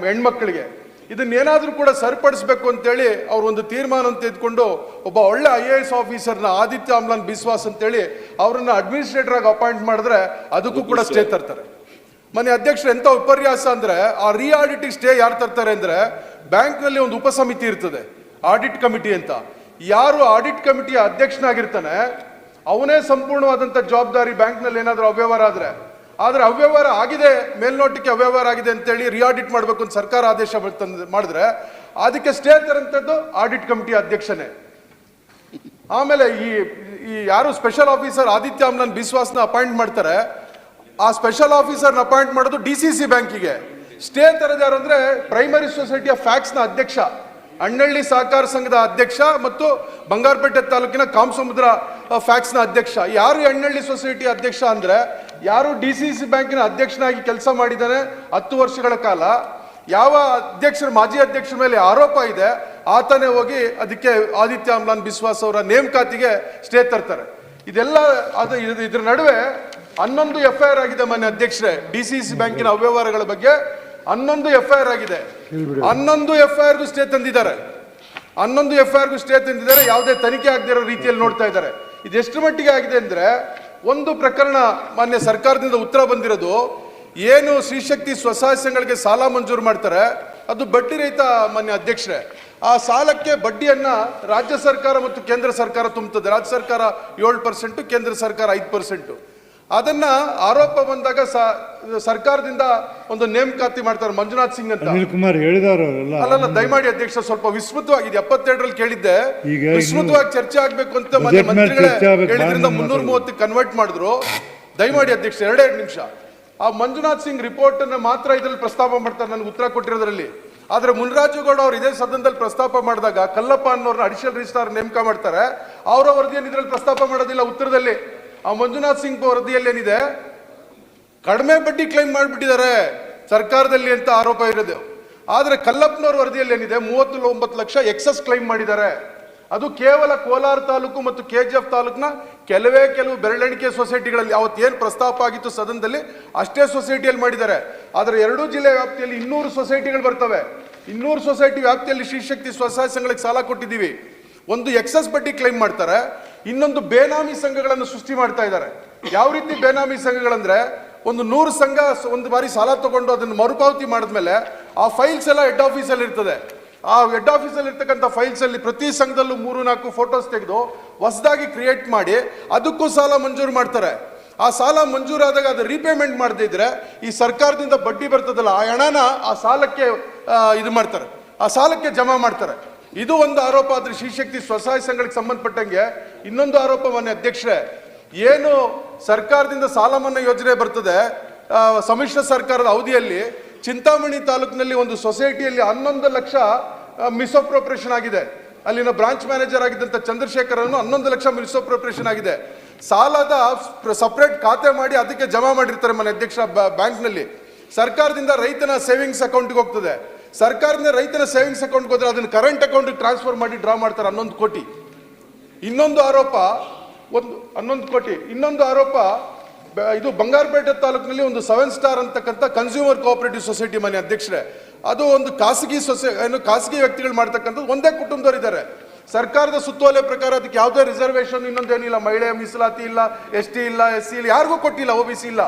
ಹೆಣ್ಮಕ್ಳಿಗೆ. ಇದನ್ನೇನಾದರೂ ಕೂಡ ಸರಿಪಡಿಸಬೇಕು ಅಂತೇಳಿ ಅವ್ರು ಒಂದು ತೀರ್ಮಾನ ತೆಗೆದುಕೊಂಡು ಒಬ್ಬ ಒಳ್ಳೆ ಐ ಎ ಎಸ್ ಆಫೀಸರ್ನ ಆದಿತ್ಯ ಅಮ್ಲಾನ್ ಬಿಸ್ವಾಸ್ ಅಂತೇಳಿ ಅವರನ್ನ ಅಡ್ಮಿನಿಸ್ಟ್ರೇಟರ್ ಆಗಿ ಅಪಾಯಿಂಟ್ ಮಾಡಿದ್ರೆ ಅದಕ್ಕೂ ಕೂಡ ಸ್ಟೇ ತರ್ತಾರೆ. ಮನೆ ಅಧ್ಯಕ್ಷರು ಎಂಥ ವಿಪರ್ಯಾಸ ಅಂದರೆ ಆ ರೀ ಆಡಿಟಿಗೆ ಸ್ಟೇ ಯಾರು ತರ್ತಾರೆ ಅಂದರೆ ಬ್ಯಾಂಕ್ನಲ್ಲಿ ಒಂದು ಉಪಸಮಿತಿ ಇರ್ತದೆ ಆಡಿಟ್ ಕಮಿಟಿ ಅಂತ. ಯಾರು ಆಡಿಟ್ ಕಮಿಟಿಯ ಅಧ್ಯಕ್ಷನಾಗಿರ್ತಾನೆ ಅವನೇ ಸಂಪೂರ್ಣವಾದಂಥ ಜವಾಬ್ದಾರಿ ಬ್ಯಾಂಕ್ನಲ್ಲಿ ಏನಾದರೂ ಅವ್ಯವಹಾರ ಆದ್ರೆ ಆದ್ರೆ ಅವ್ಯವಹಾರ ಆಗಿದೆ, ಮೇಲ್ನೋಟಕ್ಕೆ ಅವ್ಯವಹಾರ ಆಗಿದೆ ಅಂತೇಳಿ ರಿಆಡಿಟ್ ಮಾಡಬೇಕು ಅಂತ ಸರ್ಕಾರ ಆದೇಶ ಮಾಡಿದ್ರೆ ಅದಕ್ಕೆ ಸ್ಟೇ ತರಂತದ್ದು ಆಡಿಟ್ ಕಮಿಟಿ ಅಧ್ಯಕ್ಷನೇ. ಆಮೇಲೆ ಈ ಈ ಯಾರು ಸ್ಪೆಷಲ್ ಆಫೀಸರ್ ಆದಿತ್ಯ ಆಮ್ಲನ್ ಬಿಸ್ವಾಸ್ನ ಅಪಾಯಿಂಟ್ ಮಾಡ್ತಾರೆ, ಆ ಸ್ಪೆಷಲ್ ಆಫೀಸರ್ನ ಅಪಾಯಿಂಟ್ ಮಾಡೋದು ಡಿ ಸಿ ಸಿ ಬ್ಯಾಂಕಿಗೆ. ಸ್ಟೇ ತರದು ಯಾರು ಅಂದ್ರೆ ಪ್ರೈಮರಿ ಸೊಸೈಟಿಯ ಫ್ಯಾಕ್ಸ್ನ ಅಧ್ಯಕ್ಷ ಅಣ್ಣಳ್ಳಿ ಸಹಕಾರ ಸಂಘದ ಅಧ್ಯಕ್ಷ ಮತ್ತು ಬಂಗಾರಪೇಟೆ ತಾಲೂಕಿನ ಕಾಮಸಮುದ್ರ ಫ್ಯಾಕ್ಸ್ನ ಅಧ್ಯಕ್ಷ. ಯಾರು ಅಣ್ಣಳ್ಳಿ ಸೊಸೈಟಿ ಅಧ್ಯಕ್ಷ ಅಂದ್ರೆ ಯಾರು ಡಿ ಸಿ ಸಿ ಬ್ಯಾಂಕಿನ ಅಧ್ಯಕ್ಷನಾಗಿ ಕೆಲಸ ಮಾಡಿದ್ದಾನೆ ಹತ್ತು ವರ್ಷಗಳ ಕಾಲ ಯಾವ ಅಧ್ಯಕ್ಷರ ಮಾಜಿ ಅಧ್ಯಕ್ಷರ ಮೇಲೆ ಆರೋಪ ಇದೆ ಆತನೇ ಹೋಗಿ ಅದಕ್ಕೆ ಆದಿತ್ಯ ಅಮ್ಲಾನ್ ಬಿಸ್ವಾಸ್ ಅವರ ನೇಮಕಾತಿಗೆ ಸ್ಟೇ ತರ್ತಾರೆ. ಇದೆಲ್ಲ ಅದು ಇದ್ರ ನಡುವೆ ಹನ್ನೊಂದು ಎಫ್ ಐ ಆರ್ ಆಗಿದೆ ಮನೆ ಅಧ್ಯಕ್ಷರೇ ಡಿ ಸಿ ಸಿ ಬ್ಯಾಂಕಿನ ಅವ್ಯವಹಾರಗಳ ಬಗ್ಗೆ ಹನ್ನೊಂದು ಎಫ್ ಐ ಆರ್ ಆಗಿದೆ ಹನ್ನೊಂದು ಎಫ್ ಐ ಆರ್ಗೂ ಸ್ಟೇ ತಂದಿದ್ದಾರೆ. ಹನ್ನೊಂದು ಎಫ್ ಐ ಆರ್ಗೂ ಸ್ಟೇ ತಂದಿದ್ದಾರೆ ಯಾವುದೇ ತನಿಖೆ ಆಗದಿರೋ ರೀತಿಯಲ್ಲಿ ನೋಡ್ತಾ ಇದ್ದಾರೆ. ಇದು ಎಷ್ಟು ಮಟ್ಟಿಗೆ ಆಗಿದೆ ಅಂದ್ರೆ ಒಂದು ಪ್ರಕರಣ ಮಾನ್ಯ ಸರ್ಕಾರದಿಂದ ಉತ್ತರ ಬಂದಿರೋದು, ಏನು ಶ್ರೀಶಕ್ತಿ ಸ್ವಸಹಾಯ ಸಂಘಗಳಿಗೆ ಸಾಲ ಮಂಜೂರು ಮಾಡ್ತಾರೆ, ಅದು ಬಡ್ಡಿ ರಹಿತ ಮಾನ್ಯ ಅಧ್ಯಕ್ಷರೇ. ಆ ಸಾಲಕ್ಕೆ ಬಡ್ಡಿಯನ್ನ ರಾಜ್ಯ ಸರ್ಕಾರ ಮತ್ತು ಕೇಂದ್ರ ಸರ್ಕಾರ ತುಂಬುತ್ತದೆ ರಾಜ್ಯ ಸರ್ಕಾರ ಏಳು ಪರ್ಸೆಂಟ್ ಕೇಂದ್ರ ಸರ್ಕಾರ ಐದು ಪರ್ಸೆಂಟ್ ಅದನ್ನ ಆರೋಪ ಬಂದಾಗ ಸರ್ಕಾರದಿಂದ ಒಂದು ನೇಮಕಾತಿ ಮಾಡ್ತಾರೆ ಮಂಜುನಾಥ್ ಸಿಂಗ್ ಅಂತ. ಅನಿಲ್ ಕುಮಾರ್ ಹೇಳಿದಾರ ಅಲ್ಲಲ್ಲ ದಯಮಾಡಿ ಅಧ್ಯಕ್ಷ ಸ್ವಲ್ಪ ವಿಸ್ತೃತವಾಗಿ ಇದು ಎಪ್ಪತ್ತೆರಡರಲ್ಲಿ ಕೇಳಿದ್ದೆ ವಿಸ್ಮೃತವಾಗಿ ವಿಸ್ತೃತವಾಗಿ ಚರ್ಚೆ ಆಗ್ಬೇಕು ಅಂತ ಮಂತ್ರಿಗಳೇ ಹೇಳಿದ್ರಿಂದ ಮುನ್ನೂರ ಮೂವತ್ತು ಕನ್ವರ್ಟ್ ಮಾಡಿದ್ರು. ದಯಮಾಡಿ ಅಧ್ಯಕ್ಷ ಎರಡೆರಡು ನಿಮಿಷ. ಆ ಮಂಜುನಾಥ್ ಸಿಂಗ್ ರಿಪೋರ್ಟ್ ಅನ್ನ ಮಾತ್ರ ಇದ್ರಲ್ಲಿ ಪ್ರಸ್ತಾಪ ಮಾಡ್ತಾರೆ ನನಗೆ ಉತ್ತರ ಕೊಟ್ಟಿರೋದ್ರಲ್ಲಿ. ಆದ್ರೆ ಮುನ್ರಾಜುಗೌಡ ಅವರು ಇದೇ ಸದನದಲ್ಲಿ ಪ್ರಸ್ತಾಪ ಮಾಡಿದಾಗ ಕಲ್ಲಪ್ಪ ಅನ್ನೋರ್ನ ಅಡಿಷನಲ್ ರಿಜಿಸ್ಟ್ರಾರ್ ನೇಮಕ ಮಾಡ್ತಾರೆ. ಅವರ ವರದಿಯನ್ನು ಇದ್ರಲ್ಲಿ ಪ್ರಸ್ತಾಪ ಮಾಡೋದಿಲ್ಲ ಉತ್ತರದಲ್ಲಿ. ಆ ಮಂಜುನಾಥ್ ಸಿಂಗ್ ವರದಿಯಲ್ಲಿ ಏನಿದೆ? ಕಡಿಮೆ ಬಡ್ಡಿ ಕ್ಲೈಮ್ ಮಾಡಿಬಿಟ್ಟಿದ್ದಾರೆ ಸರ್ಕಾರದಲ್ಲಿ ಅಂತ ಆರೋಪ ಇರೋದು. ಆದರೆ ಕಲ್ಲಪ್ಪನವ್ರ ವರದಿಯಲ್ಲಿ ಏನಿದೆ? ಮೂವತ್ತು ಒಂಬತ್ತು ಲಕ್ಷ ಎಕ್ಸಸ್ ಕ್ಲೈಮ್ ಮಾಡಿದ್ದಾರೆ. ಅದು ಕೇವಲ ಕೋಲಾರ ತಾಲೂಕು ಮತ್ತು ಕೆ ಜಿ ಎಫ್ ತಾಲೂಕಿನ ಕೆಲವೇ ಕೆಲವು ಬೆರಳೆಣಿಕೆ ಸೊಸೈಟಿಗಳಲ್ಲಿ ಅವತ್ತೇನು ಪ್ರಸ್ತಾಪ ಆಗಿತ್ತು ಸದನದಲ್ಲಿ ಅಷ್ಟೇ ಸೊಸೈಟಿಯಲ್ಲಿ ಮಾಡಿದ್ದಾರೆ. ಆದರೆ ಎರಡೂ ಜಿಲ್ಲೆ ವ್ಯಾಪ್ತಿಯಲ್ಲಿ ಇನ್ನೂರು ಸೊಸೈಟಿಗಳು ಬರ್ತವೆ. ಇನ್ನೂರು ಸೊಸೈಟಿ ವ್ಯಾಪ್ತಿಯಲ್ಲಿ ಶ್ರೀಶಕ್ತಿ ಸ್ವಸಹಾಯ ಸಂಘಗಳಿಗೆ ಸಾಲ ಕೊಟ್ಟಿದ್ದೀವಿ. ಒಂದು ಎಕ್ಸಸ್ ಬಡ್ಡಿ ಕ್ಲೈಮ್ ಮಾಡ್ತಾರೆ, ಇನ್ನೊಂದು ಬೇನಾಮಿ ಸಂಘಗಳನ್ನು ಸೃಷ್ಟಿ ಮಾಡ್ತಾ ಇದ್ದಾರೆ. ಯಾವ ರೀತಿ ಬೇನಾಮಿ ಸಂಘಗಳಂದ್ರೆ, ಒಂದು ನೂರು ಸಂಘ ಒಂದು ಬಾರಿ ಸಾಲ ತಗೊಂಡು ಅದನ್ನು ಮರುಪಾವತಿ ಮಾಡಿದ್ಮೇಲೆ ಆ ಫೈಲ್ಸ್ ಎಲ್ಲ ಹೆಡ್ ಆಫೀಸಲ್ಲಿ ಇರ್ತದೆ. ಆ ಹೆಡ್ ಆಫೀಸಲ್ಲಿ ಇರ್ತಕ್ಕಂಥ ಫೈಲ್ಸ್ ಅಲ್ಲಿ ಪ್ರತಿ ಸಂಘದಲ್ಲೂ ಮೂರು ನಾಲ್ಕು ಫೋಟೋಸ್ ತೆಗೆದು ಹೊಸದಾಗಿ ಕ್ರಿಯೇಟ್ ಮಾಡಿ, ಅದಕ್ಕೂ ಸಾಲ ಮಂಜೂರು ಮಾಡ್ತಾರೆ. ಆ ಸಾಲ ಮಂಜೂರಾದಾಗ ಅದು ರೀಪೇಮೆಂಟ್ ಮಾಡದೇ ಇದ್ರೆ, ಈ ಸರ್ಕಾರದಿಂದ ಬಡ್ಡಿ ಬರ್ತದಲ್ಲ, ಆ ಹಣನ ಆ ಸಾಲಕ್ಕೆ ಇದು ಮಾಡ್ತಾರೆ. ಆ ಸಾಲಕ್ಕೆ ಜಮಾ ಮಾಡ್ತಾರೆ. ಇದು ಒಂದು ಆರೋಪ ಆದ್ರೆ ಶ್ರೀಶಕ್ತಿ ಸ್ವಸಹಾಯ ಸಂಘಕ್ಕೆ ಸಂಬಂಧಪಟ್ಟಂಗೆ ಇನ್ನೊಂದು ಆರೋಪ ಮಾನ್ಯ ಅಧ್ಯಕ್ಷರೇ. ಏನು ಸರ್ಕಾರದಿಂದ ಸಾಲ ಮನ್ನಾ ಯೋಜನೆ ಬರ್ತದೆ ಸಮ್ಮಿಶ್ರ ಸರ್ಕಾರದ ಅವಧಿಯಲ್ಲಿ ಚಿಂತಾಮಣಿ ತಾಲೂಕಿನಲ್ಲಿ ಒಂದು ಸೊಸೈಟಿಯಲ್ಲಿ ಹನ್ನೊಂದು ಲಕ್ಷ ಮಿಸ್ಅಪ್ರೋಪ್ರೇಷನ್ ಆಗಿದೆ. ಅಲ್ಲಿನ ಬ್ರಾಂಚ್ ಮ್ಯಾನೇಜರ್ ಆಗಿದ್ದಂಥ ಚಂದ್ರಶೇಖರ್ ಅನ್ನು ಹನ್ನೊಂದು ಲಕ್ಷ ಮಿಸ್ಅಪ್ರೋಪ್ರೇಷನ್ ಆಗಿದೆ. ಸಾಲದ ಸಪ್ರೇಟ್ ಖಾತೆ ಮಾಡಿ ಅದಕ್ಕೆ ಜಮಾ ಮಾಡಿರ್ತಾರೆ ಮನೆ ಅಧ್ಯಕ್ಷ ಬ್ಯಾಂಕ್ನಲ್ಲಿ. ಸರ್ಕಾರದಿಂದ ರೈತನ ಸೇವಿಂಗ್ಸ್ ಅಕೌಂಟ್ಗೆ ಹೋಗ್ತದೆ. ಸರ್ಕಾರದಿಂದ ರೈತನ ಸೇವಿಂಗ್ಸ್ ಅಕೌಂಟ್ಗೆ ಹೋದ್ರೆ ಅದನ್ನು ಕರೆಂಟ್ ಅಕೌಂಟ್ ಟ್ರಾನ್ಸ್ಫರ್ ಮಾಡಿ ಡ್ರಾ ಮಾಡ್ತಾರೆ ಹನ್ನೊಂದು ಕೋಟಿ. ಇನ್ನೊಂದು ಆರೋಪ, ಒಂದು, ಹನ್ನೊಂದು ಕೋಟಿ. ಇನ್ನೊಂದು ಆರೋಪ ಇದು ಬಂಗಾರಪೇಟೆ ತಾಲೂಕಿನಲ್ಲಿ ಒಂದು ಸೆವೆನ್ ಸ್ಟಾರ್ ಅಂತಕ್ಕಂಥ ಕನ್ಸ್ಯೂಮರ್ ಕೋಆಪರೇಟಿವ್ ಸೊಸೈಟಿ ಮನೆ ಅಧ್ಯಕ್ಷರೇ. ಅದು ಒಂದು ಖಾಸಗಿ ಸೊಸೈ, ಏನು ಖಾಸಗಿ ವ್ಯಕ್ತಿಗಳು ಮಾಡ್ತಕ್ಕಂಥದ್ದು ಒಂದೇ ಕುಟುಂಬದವರು ಇದ್ದಾರೆ. ಸರ್ಕಾರದ ಸುತ್ತೋಲೆ ಪ್ರಕಾರ ಅದಕ್ಕೆ ಯಾವುದೇ ರಿಸರ್ವೇಷನ್ ಇನ್ನೊಂದೇನಿಲ್ಲ. ಮಹಿಳೆ ಮೀಸಲಾತಿ ಇಲ್ಲ ಎಸ್ ಟಿ ಇಲ್ಲ ಎಸ್ ಸಿ ಇಲ್ಲ, ಯಾರಿಗೂ ಕೊಟ್ಟಿಲ್ಲ ಒ ಬಿ ಸಿ ಇಲ್ಲ.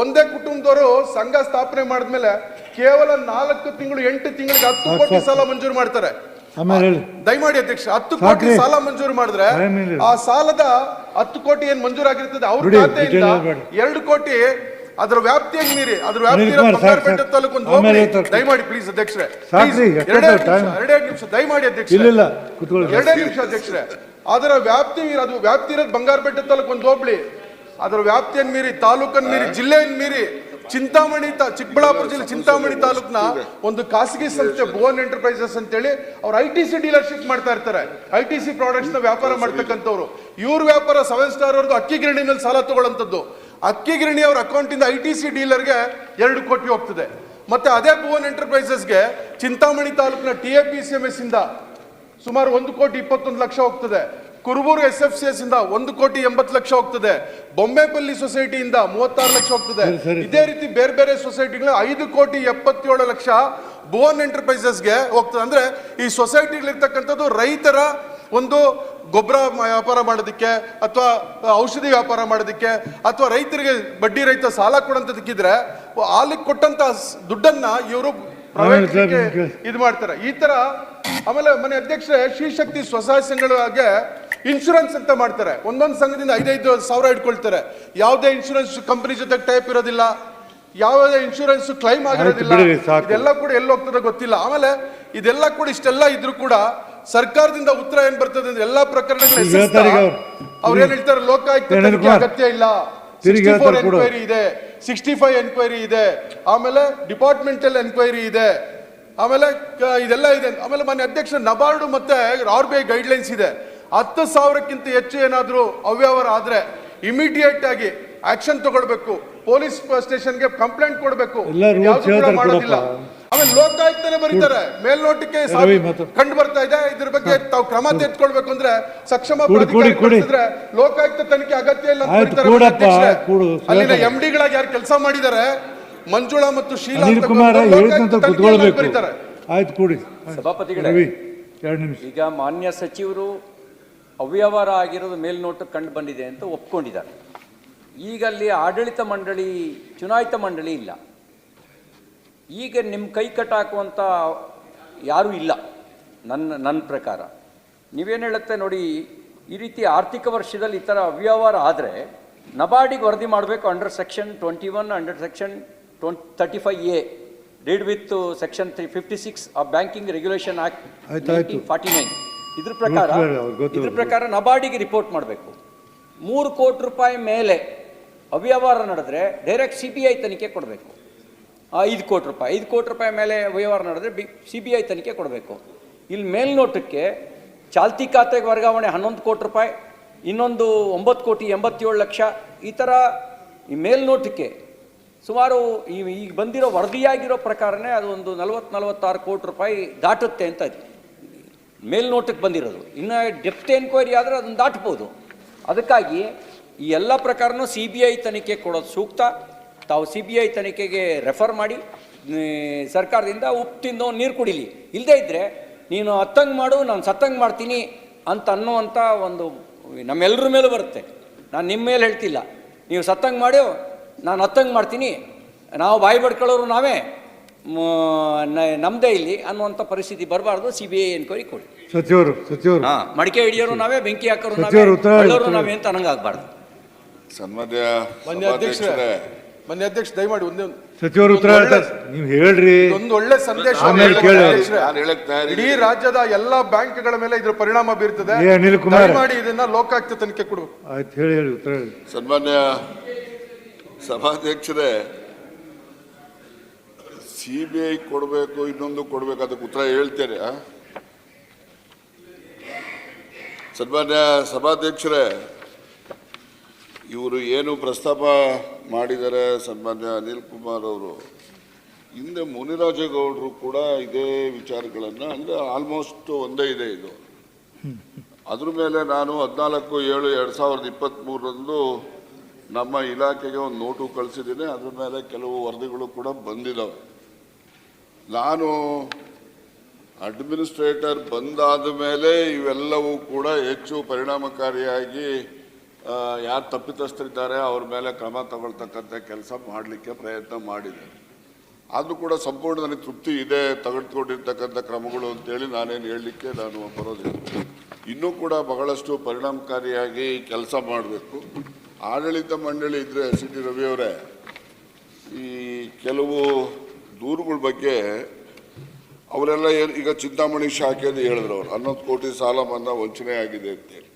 ಒಂದೇ ಕುಟುಂಬದವರು ಸಂಘ ಸ್ಥಾಪನೆ ಮಾಡಿದ್ಮೇಲೆ ಕೇವಲ ನಾಲ್ಕು ತಿಂಗಳು ಎಂಟು ತಿಂಗಳಿಗೆ ಹತ್ತು ಕೋಟಿ. ಸಾಲ ಮಂಜೂರು ಮಾಡ್ತಾರೆ. ದಯಮಾಡಿ ಅಧ್ಯಕ್ಷ ಹತ್ತು ಕೋಟಿ ಸಾಲ ಮಂಜೂರು ಮಾಡಿದ್ರೆ ಆ ಸಾಲದ ಹತ್ತು ಕೋಟಿ ಏನ್ ಮಂಜೂರಾಗಿರ್ತದೆ ಅವ್ರ ಬಿಡಿ, ಖಾತೆಯಿಂದ. ಎರಡು ಕೋಟಿ ಅದ್ರ ಹೆಂಗ್ ಮೀರಿ ಅದ್ರ ವ್ಯಾಪ್ತಿ ತಾಲೂಕು ಒಂದು. ದಯಮಾಡಿ ಪ್ಲೀಸ್ ಅಧ್ಯಕ್ಷರೇ. ಎರಡೇ ನಿಮಿಷ ದಯಮಾಡಿ ಅಧ್ಯಕ್ಷ ಎರಡೇ ನಿಮಿಷ ಅಧ್ಯಕ್ಷರೇ. ಅದರ ವ್ಯಾಪ್ತಿ ಅದು ವ್ಯಾಪ್ತಿ ಇರೋದು ಬಂಗಾರಪೇಟೆ ತಾಲೂಕು ಒಂದು ಹೋಬ್ಳಿ ಅದರ ವ್ಯಾಪ್ತಿಯನ್ನು ಮೀರಿ ತಾಲೂಕನ್ನು ಮೀರಿ ಜಿಲ್ಲೆಯನ್ನು ಮೀರಿ ಚಿಂತಾಮಣಿ ತಾ, ಚಿಕ್ಕಬಳ್ಳಾಪುರ ಜಿಲ್ಲೆ ಚಿಂತಾಮಣಿ ತಾಲೂಕ್ನ ಒಂದು ಖಾಸಗಿ ಸಂಸ್ಥೆ ಭುವನ್ ಎಂಟರ್ಪ್ರೈಸಸ್ ಅಂತೇಳಿ ಅವ್ರು ಐ ಟಿ ಸಿ ಡೀಲರ್ಶಿಪ್ ಮಾಡ್ತಾ ಇರ್ತಾರೆ. ಐ ಟಿ ಸಿ ಪ್ರಾಡಕ್ಟ್ಸ್ನ ವ್ಯಾಪಾರ ಮಾಡ್ತಕ್ಕಂಥವ್ರು. ಇವ್ರ ವ್ಯಾಪಾರ ಸೆವೆನ್ ಸ್ಟಾರ್ ಅವ್ರದ್ದು ಅಕ್ಕಿ ಗಿರಣಿನಲ್ಲಿ ಸಾಲ ತಗೊಳ್ಳೋಂಥದ್ದು. ಅಕ್ಕಿ ಗಿರಣಿ ಅವ್ರ ಅಕೌಂಟಿಂದ ಐ ಟಿ ಸಿ ಡೀಲರ್ಗೆ ಎರಡು ಕೋಟಿ ಹೋಗ್ತದೆ. ಮತ್ತೆ ಅದೇ ಭುವನ್ ಎಂಟರ್ಪ್ರೈಸಸ್ಗೆ ಚಿಂತಾಮಣಿ ತಾಲೂಕಿನ T A P C M S ಇಂದ ಸುಮಾರು ಒಂದು ಕೋಟಿ ಇಪ್ಪತ್ತೊಂದು ಲಕ್ಷ ಹೋಗ್ತದೆ. Kuruburu S F C S ಇಂದ ಒಂದು ಕೋಟಿ ಎಂಬತ್ತು ಲಕ್ಷ ಹೋಗ್ತದೆ. ಬೊಂಬೆಪಲ್ಲಿ ಸೊಸೈಟಿಯಿಂದ ಮೂವತ್ತಾರು ಲಕ್ಷ ಹೋಗ್ತದೆ. ಇದೇ ರೀತಿ ಬೇರೆ ಬೇರೆ ಸೊಸೈಟಿಗಳ ಐದು ಕೋಟಿ ಎಪ್ಪತ್ತೇಳು ಲಕ್ಷ ಭುವನ್ ಎಂಟರ್ಪ್ರೈಸಸ್ಗೆ ಹೋಗ್ತದೆ. ಅಂದ್ರೆ ಈ ಸೊಸೈಟಿಗಳಿರ್ತಕ್ಕಂಥದ್ದು ರೈತರ ಒಂದು ಗೊಬ್ಬರ ವ್ಯಾಪಾರ ಮಾಡೋದಕ್ಕೆ ಅಥವಾ ಔಷಧಿ ವ್ಯಾಪಾರ ಮಾಡೋದಕ್ಕೆ ಅಥವಾ ರೈತರಿಗೆ ಬಡ್ಡಿ ರೈತ ಸಾಲ ಕೊಡೋಂಥದಕ್ಕಿದ್ರೆ ಹಾಲಿಗೆ ಕೊಟ್ಟಂತ ದುಡ್ಡನ್ನ ಇವರು ಪ್ರೈವೇಟ್ ಇದು ಮಾಡ್ತಾರೆ. ಈ ತರ ಆಮೇಲೆ ಮನೆ ಅಧ್ಯಕ್ಷರೇ ಶ್ರೀಶಕ್ತಿ ಸ್ವಸಹಾಯ ಸಂಘಗಳಿಗೆ ಇನ್ಶೂರೆನ್ಸ್ ಅಂತ ಮಾಡ್ತಾರೆ. ಒಂದೊಂದು ಸಂಘದಿಂದ ಐದೈದು ಸಾವಿರ ಇಟ್ಕೊಳ್ತಾರೆ. ಯಾವುದೇ ಇನ್ಶೂರೆನ್ಸ್ ಕಂಪನಿ ಜೊತೆ ಟೈಪ್ ಇರೋದಿಲ್ಲ. ಯಾವುದೇ ಇನ್ಶೂರೆನ್ಸ್ ಕ್ಲೈಮ್ ಆಗಿರೋದಿಲ್ಲ. ಇದೆಲ್ಲ ಕೂಡ ಎಲ್ಲಿ ಹೋಗ್ತದೆ ಗೊತ್ತಿಲ್ಲ. ಆಮೇಲೆ ಇದೆಲ್ಲ ಕೂಡ ಇಷ್ಟೆಲ್ಲ ಇದ್ರೂ ಕೂಡ ಸರ್ಕಾರದಿಂದ ಉತ್ತರ ಏನ್ ಬರ್ತದೆ ಅಂದ್ರೆ ಎಲ್ಲಾ ಪ್ರಕರಣಗಳು ಅವ್ರು. ಏನ್ ಹೇಳ್ತಾರೆ? ಲೋಕಾಯುಕ್ತ. ಅಗತ್ಯ ಇಲ್ಲ. ಸಿಕ್ಸ್ಟಿ ಹೇಳ್ತಾರೆ ಎನ್ಕ್ವೈರಿ ಇದೆ. ಸಿಕ್ಸ್ಟಿ ಫೈವ್ ಎನ್ಕ್ವೈರಿ ಇದೆ. ಆಮೇಲೆ ಡಿಪಾರ್ಟ್ಮೆಂಟಲ್ ಎನ್ಕ್ವೈರಿ ಇದೆ. ಆಮೇಲೆ ಇದೆಲ್ಲ ಇದೆ. ಆಮೇಲೆ ಮನೆ ಅಧ್ಯಕ್ಷ ನಬಾರ್ಡು ಮತ್ತೆ ಆರ್ ಬಿ ಐ ಗೈಡ್ಲೈನ್ಸ್ ಇದೆ. ಹತ್ತು ಸಾವಿರಕ್ಕಿಂತ ಹೆಚ್ಚು ಏನಾದರೂ ಅವ್ಯವಹಾರ ಆದರೆ ಇಮಿಡಿಯೇಟ್ ಆಗಿ ಆಕ್ಷನ್ ತಗೊಳ್ಬೇಕು. ಪೊಲೀಸ್ ಸ್ಟೇಷನ್ಗೆ ಕಂಪ್ಲೇಂಟ್ ಕೊಡಬೇಕು. ಮಾಡೋದಿಲ್ಲ. ಆಮೇಲೆ ಲೋಕಾಯುಕ್ತನೇ ಬರೀತಾರೆ. ಮೇಲ್ನೋಟಕ್ಕೆ. ಕಂಡು ಬರ್ತಾ ಇದೆ. ಇದ್ರ ಬಗ್ಗೆ ತಾವು ಕ್ರಮ ತೆಗೆದುಕೊಳ್ಬೇಕು ಅಂದ್ರೆ ಸಕ್ಷಮ ಲೋಕಾಯುಕ್ತ ತನಿಖೆ ಅಗತ್ಯ ಇಲ್ಲ ಅಂತ ಅಲ್ಲಿನ ಎಂಡಿ ಎಂ ಡಿಗಳಾಗಿ ಯಾರು ಕೆಲಸ ಮಾಡಿದ್ದಾರೆ ಮಂಜುಳಾ ಮತ್ತು ಶೀಲಾ ಅನಿಲ್ ಅಂತ ಕುಮಾರ್ ಹೇಳಿದಂತ ತನಿಖೆ ಇಲ್ಲ ಅಂತ ಕುತ್ಕೊಳ್ಬೇಕು. ಆಯ್ತು ಕೂಡಿ. ಸಭಾಪತಿಗಳೇ ರವಿ ಎರಡು ನಿಮಿಷ. ಈಗ ಮಾನ್ಯ ಸಚಿವರು ಅವ್ಯವಹಾರ ಆಗಿರೋದು ಮೇಲ್ನೋಟಕ್ಕೆ ಕಂಡು ಬಂದಿದೆ ಅಂತ ಒಪ್ಕೊಂಡಿದ್ದಾರೆ. ಈಗ ಅಲ್ಲಿ ಆಡಳಿತ ಮಂಡಳಿ ಚುನಾಯಿತ ಮಂಡಳಿ ಇಲ್ಲ. ಈಗ ನಿಮ್ಮ ಕೈ ಕಟ್ಟಾಕುವಂಥ ಯಾರು ಇಲ್ಲ ನನ್ನ ನನ್ನ ಪ್ರಕಾರ. ನೀವೇನು ಹೇಳುತ್ತೆ ನೋಡಿ ಈ ರೀತಿ ಆರ್ಥಿಕ ವರ್ಷದಲ್ಲಿ ಈ ಥರ ಅವ್ಯವಹಾರ ಆದರೆ ನಬಾರ್ಡಿಗೆ ವರದಿ ಮಾಡಬೇಕು under section twenty one under section twenty thirty five A read with section three fifty six of banking regulation act. Forty nine ಇದ್ರ ಪ್ರಕಾರ ಇದ್ರ ಪ್ರಕಾರ ನಬಾರ್ಡಿಗೆ ರಿಪೋರ್ಟ್ ಮಾಡಬೇಕು. ಮೂರು ಕೋಟಿ ರೂಪಾಯಿ ಮೇಲೆ ಅವ್ಯವಹಾರ ನಡೆದ್ರೆ ಡೈರೆಕ್ಟ್ ಸಿ ಬಿ ಐ ತನಿಖೆ ಕೊಡಬೇಕು. ಐದು ಕೋಟಿ ರೂಪಾಯಿ ಐದು ಕೋಟಿ ರೂಪಾಯಿ ಮೇಲೆ ವ್ಯವಹಾರ ನಡೆದ್ರೆ ಬಿ ಸಿ ಬಿ ಐ ತನಿಖೆ ಕೊಡಬೇಕು. ಇಲ್ಲಿ ಮೇಲ್ನೋಟಕ್ಕೆ ಚಾಲ್ತಿ ಖಾತೆಗೆ ವರ್ಗಾವಣೆ ಹನ್ನೊಂದು ಕೋಟಿ ರೂಪಾಯಿ ಇನ್ನೊಂದು ಒಂಬತ್ತು ಕೋಟಿ ಎಂಬತ್ತೇಳು ಲಕ್ಷ ಈ ಥರ ಈ ಮೇಲ್ನೋಟಕ್ಕೆ ಸುಮಾರು ಈ ಈಗ ಬಂದಿರೋ ವರದಿಯಾಗಿರೋ ಪ್ರಕಾರನೇ ಅದು ಒಂದು ನಲವತ್ತು ನಲವತ್ತಾರು ಕೋಟಿ ರೂಪಾಯಿ ದಾಟುತ್ತೆ ಅಂತ ಮೇಲ್ನೋಟಕ್ಕೆ ಬಂದಿರೋದು. ಇನ್ನು ಡೆಪ್ತ್ ಎನ್ಕ್ವೈರಿ ಆದರೆ ಅದನ್ನು ದಾಟ್ಬೋದು. ಅದಕ್ಕಾಗಿ ಈ ಎಲ್ಲ ಪ್ರಕಾರನೂ ಸಿ ಬಿ ಐ ತನಿಖೆ ಕೊಡೋದು ಸೂಕ್ತ. ತಾವು ಸಿ ಬಿ ಐ ತನಿಖೆಗೆ ರೆಫರ್ ಮಾಡಿ ಸರ್ಕಾರದಿಂದ ಉಪ್ಪು ತಿಂದು ನೀರು ಕುಡಿಲಿ. ಇಲ್ಲದೇ ಇದ್ದರೆ ನೀನು ಹತ್ತಂಗೆ ಮಾಡು, ನಾನು ಸತ್ತಂಗೆ ಮಾಡ್ತೀನಿ ಅಂತ ಅನ್ನುವಂಥ ಒಂದು ನಮ್ಮೆಲ್ಲರ ಮೇಲೂ ಬರುತ್ತೆ. ನಾನು ನಿಮ್ಮ ಮೇಲೆ ಹೇಳ್ತಿಲ್ಲ. ನೀವು ಸತ್ತಂಗೆ ಮಾಡಿ ನಾನು ಹತ್ತಂಗೆ ಮಾಡ್ತೀನಿ. ನಾವು ಬಾಯಿ ಬಡ್ಕೊಳ್ಳೋರು ನಾವೇ. ನಮ್ಮದೇ ಇಲ್ಲಿ ಅನ್ನುವಂಥ ಪರಿಸ್ಥಿತಿ ಬರಬಾರ್ದು. ಸಿ ಬಿ ಐ ಎನ್ಕ್ವೈರಿ ಕೊಡಿ. ಸಚಿವರು ಸಚಿವರು. ಹಾಂ ಮಡಿಕೆ ಹಿಡಿಯೋರು ನಾವೇ ಬೆಂಕಿ ಹಾಕೋರು ನಾವೇ ನಾವೇ ಅಂತ ಅನ್ನಂಗಾಗಬಾರ್ದು ಸನ್ಮಾನ್ಯ ಮಾನ್ಯ ಅಧ್ಯಕ್ಷರೇ ಮಾನ್ಯ ಅಧ್ಯಕ್ಷ ದಯಮಾಡಿ ಒಂದೇ ಒಂದು ಸಚಿವರು ಉತ್ತರ ಹೇಳ್ತಾರೆ. ನೀವು ಹೇಳ್ರಿ. ಒಂದು ಒಳ್ಳೆ ಸಂದೇಶ ಇಡೀ ರಾಜ್ಯದ ಎಲ್ಲಾ ಬ್ಯಾಂಕ್ಗಳ ಮೇಲೆ ಇದ್ರ ಪರಿಣಾಮ ಬೀರ್ತದೆ. ಏ, ಅನಿಲ್ ಕುಮಾರ್. ಮಾಡಿ ಇದನ್ನ ಲೋಕಾಯುಕ್ತ ತನಿಖೆ ಕೊಡು. ಆಯ್ತು ಹೇಳಿ ಹೇಳಿ ಉತ್ತರ ಹೇಳಿ. ಸನ್ಮಾನ್ಯ ಸಭಾಧ್ಯಕ್ಷರೇ ಸಿ ಬಿ ಐ ಕೊಡಬೇಕು ಇನ್ನೊಂದು ಕೊಡಬೇಕು ಅದಕ್ಕೆ ಉತ್ತರ ಹೇಳ್ತೇನೆ. ಸನ್ಮಾನ್ಯ ಸಭಾಧ್ಯಕ್ಷರೇ ಇವರು ಏನು ಪ್ರಸ್ತಾಪ ಮಾಡಿದ್ದಾರೆ ಸನ್ಮಾನ್ಯ ಅನಿಲ್ ಕುಮಾರ್ ಅವರು ಹಿಂದೆ ಮುನಿರಾಜೇಗೌಡರು ಕೂಡ ಇದೇ ವಿಚಾರಗಳನ್ನು ಅಂದರೆ ಆಲ್ಮೋಸ್ಟ್ ಒಂದೇ ಇದೆ ಇದು. ಅದ್ರ ಮೇಲೆ ನಾನು ಹದಿನಾಲ್ಕು ಏಳು ಎರಡು ಸಾವಿರದ ಇಪ್ಪತ್ತ್ಮೂರರಂದು ನಮ್ಮ ಇಲಾಖೆಗೆ ಒಂದು ನೋಟು ಕಳಿಸಿದ್ದೀನಿ, ಅದ್ರ ಮೇಲೆ ಕೆಲವು ವರದಿಗಳು ಕೂಡ ಬಂದಿದ್ದಾವೆ ನಾನು ಅಡ್ಮಿನಿಸ್ಟ್ರೇಟರ್ ಬಂದಾದ ಮೇಲೆ ಇವೆಲ್ಲವೂ ಕೂಡ ಹೆಚ್ಚು ಪರಿಣಾಮಕಾರಿಯಾಗಿ ಯಾರು ತಪ್ಪಿತಸ್ಥರಿದ್ದಾರೆ, ಅವ್ರ ಮೇಲೆ ಕ್ರಮ ತಗೊಳ್ತಕ್ಕಂಥ ಕೆಲಸ ಮಾಡಲಿಕ್ಕೆ ಪ್ರಯತ್ನ ಮಾಡಿದೆ. ಆದರೂ ಕೂಡ ಸಂಪೂರ್ಣ ನನಗೆ ತೃಪ್ತಿ ಇದೆ ತೆಗೆದುಕೊಂಡಿರ್ತಕ್ಕಂಥ ಕ್ರಮಗಳು ಅಂತೇಳಿ ನಾನೇನು ಹೇಳಲಿಕ್ಕೆ ನಾನು ಬರೋದಿಲ್ಲ. ಇನ್ನೂ ಕೂಡ ಬಹಳಷ್ಟು ಪರಿಣಾಮಕಾರಿಯಾಗಿ ಕೆಲಸ ಮಾಡಬೇಕು. ಆಡಳಿತ ಮಂಡಳಿ ಇದ್ದರೆ ಸಿ ಟಿ ರವಿಯವರೇ ಈ ಕೆಲವು ದೂರುಗಳ ಬಗ್ಗೆ ಅವರೆಲ್ಲ ಏನು ಈಗ ಚಿಂತಾಮಣಿ ಶಾಖೆ ಅಂತ ಹೇಳಿದ್ರು ಅವರು. ಹನ್ನೊಂದು ಕೋಟಿ ಸಾಲ ಮನ್ನಾ ವಂಚನೆ ಆಗಿದೆ ಅಂತೇಳಿ.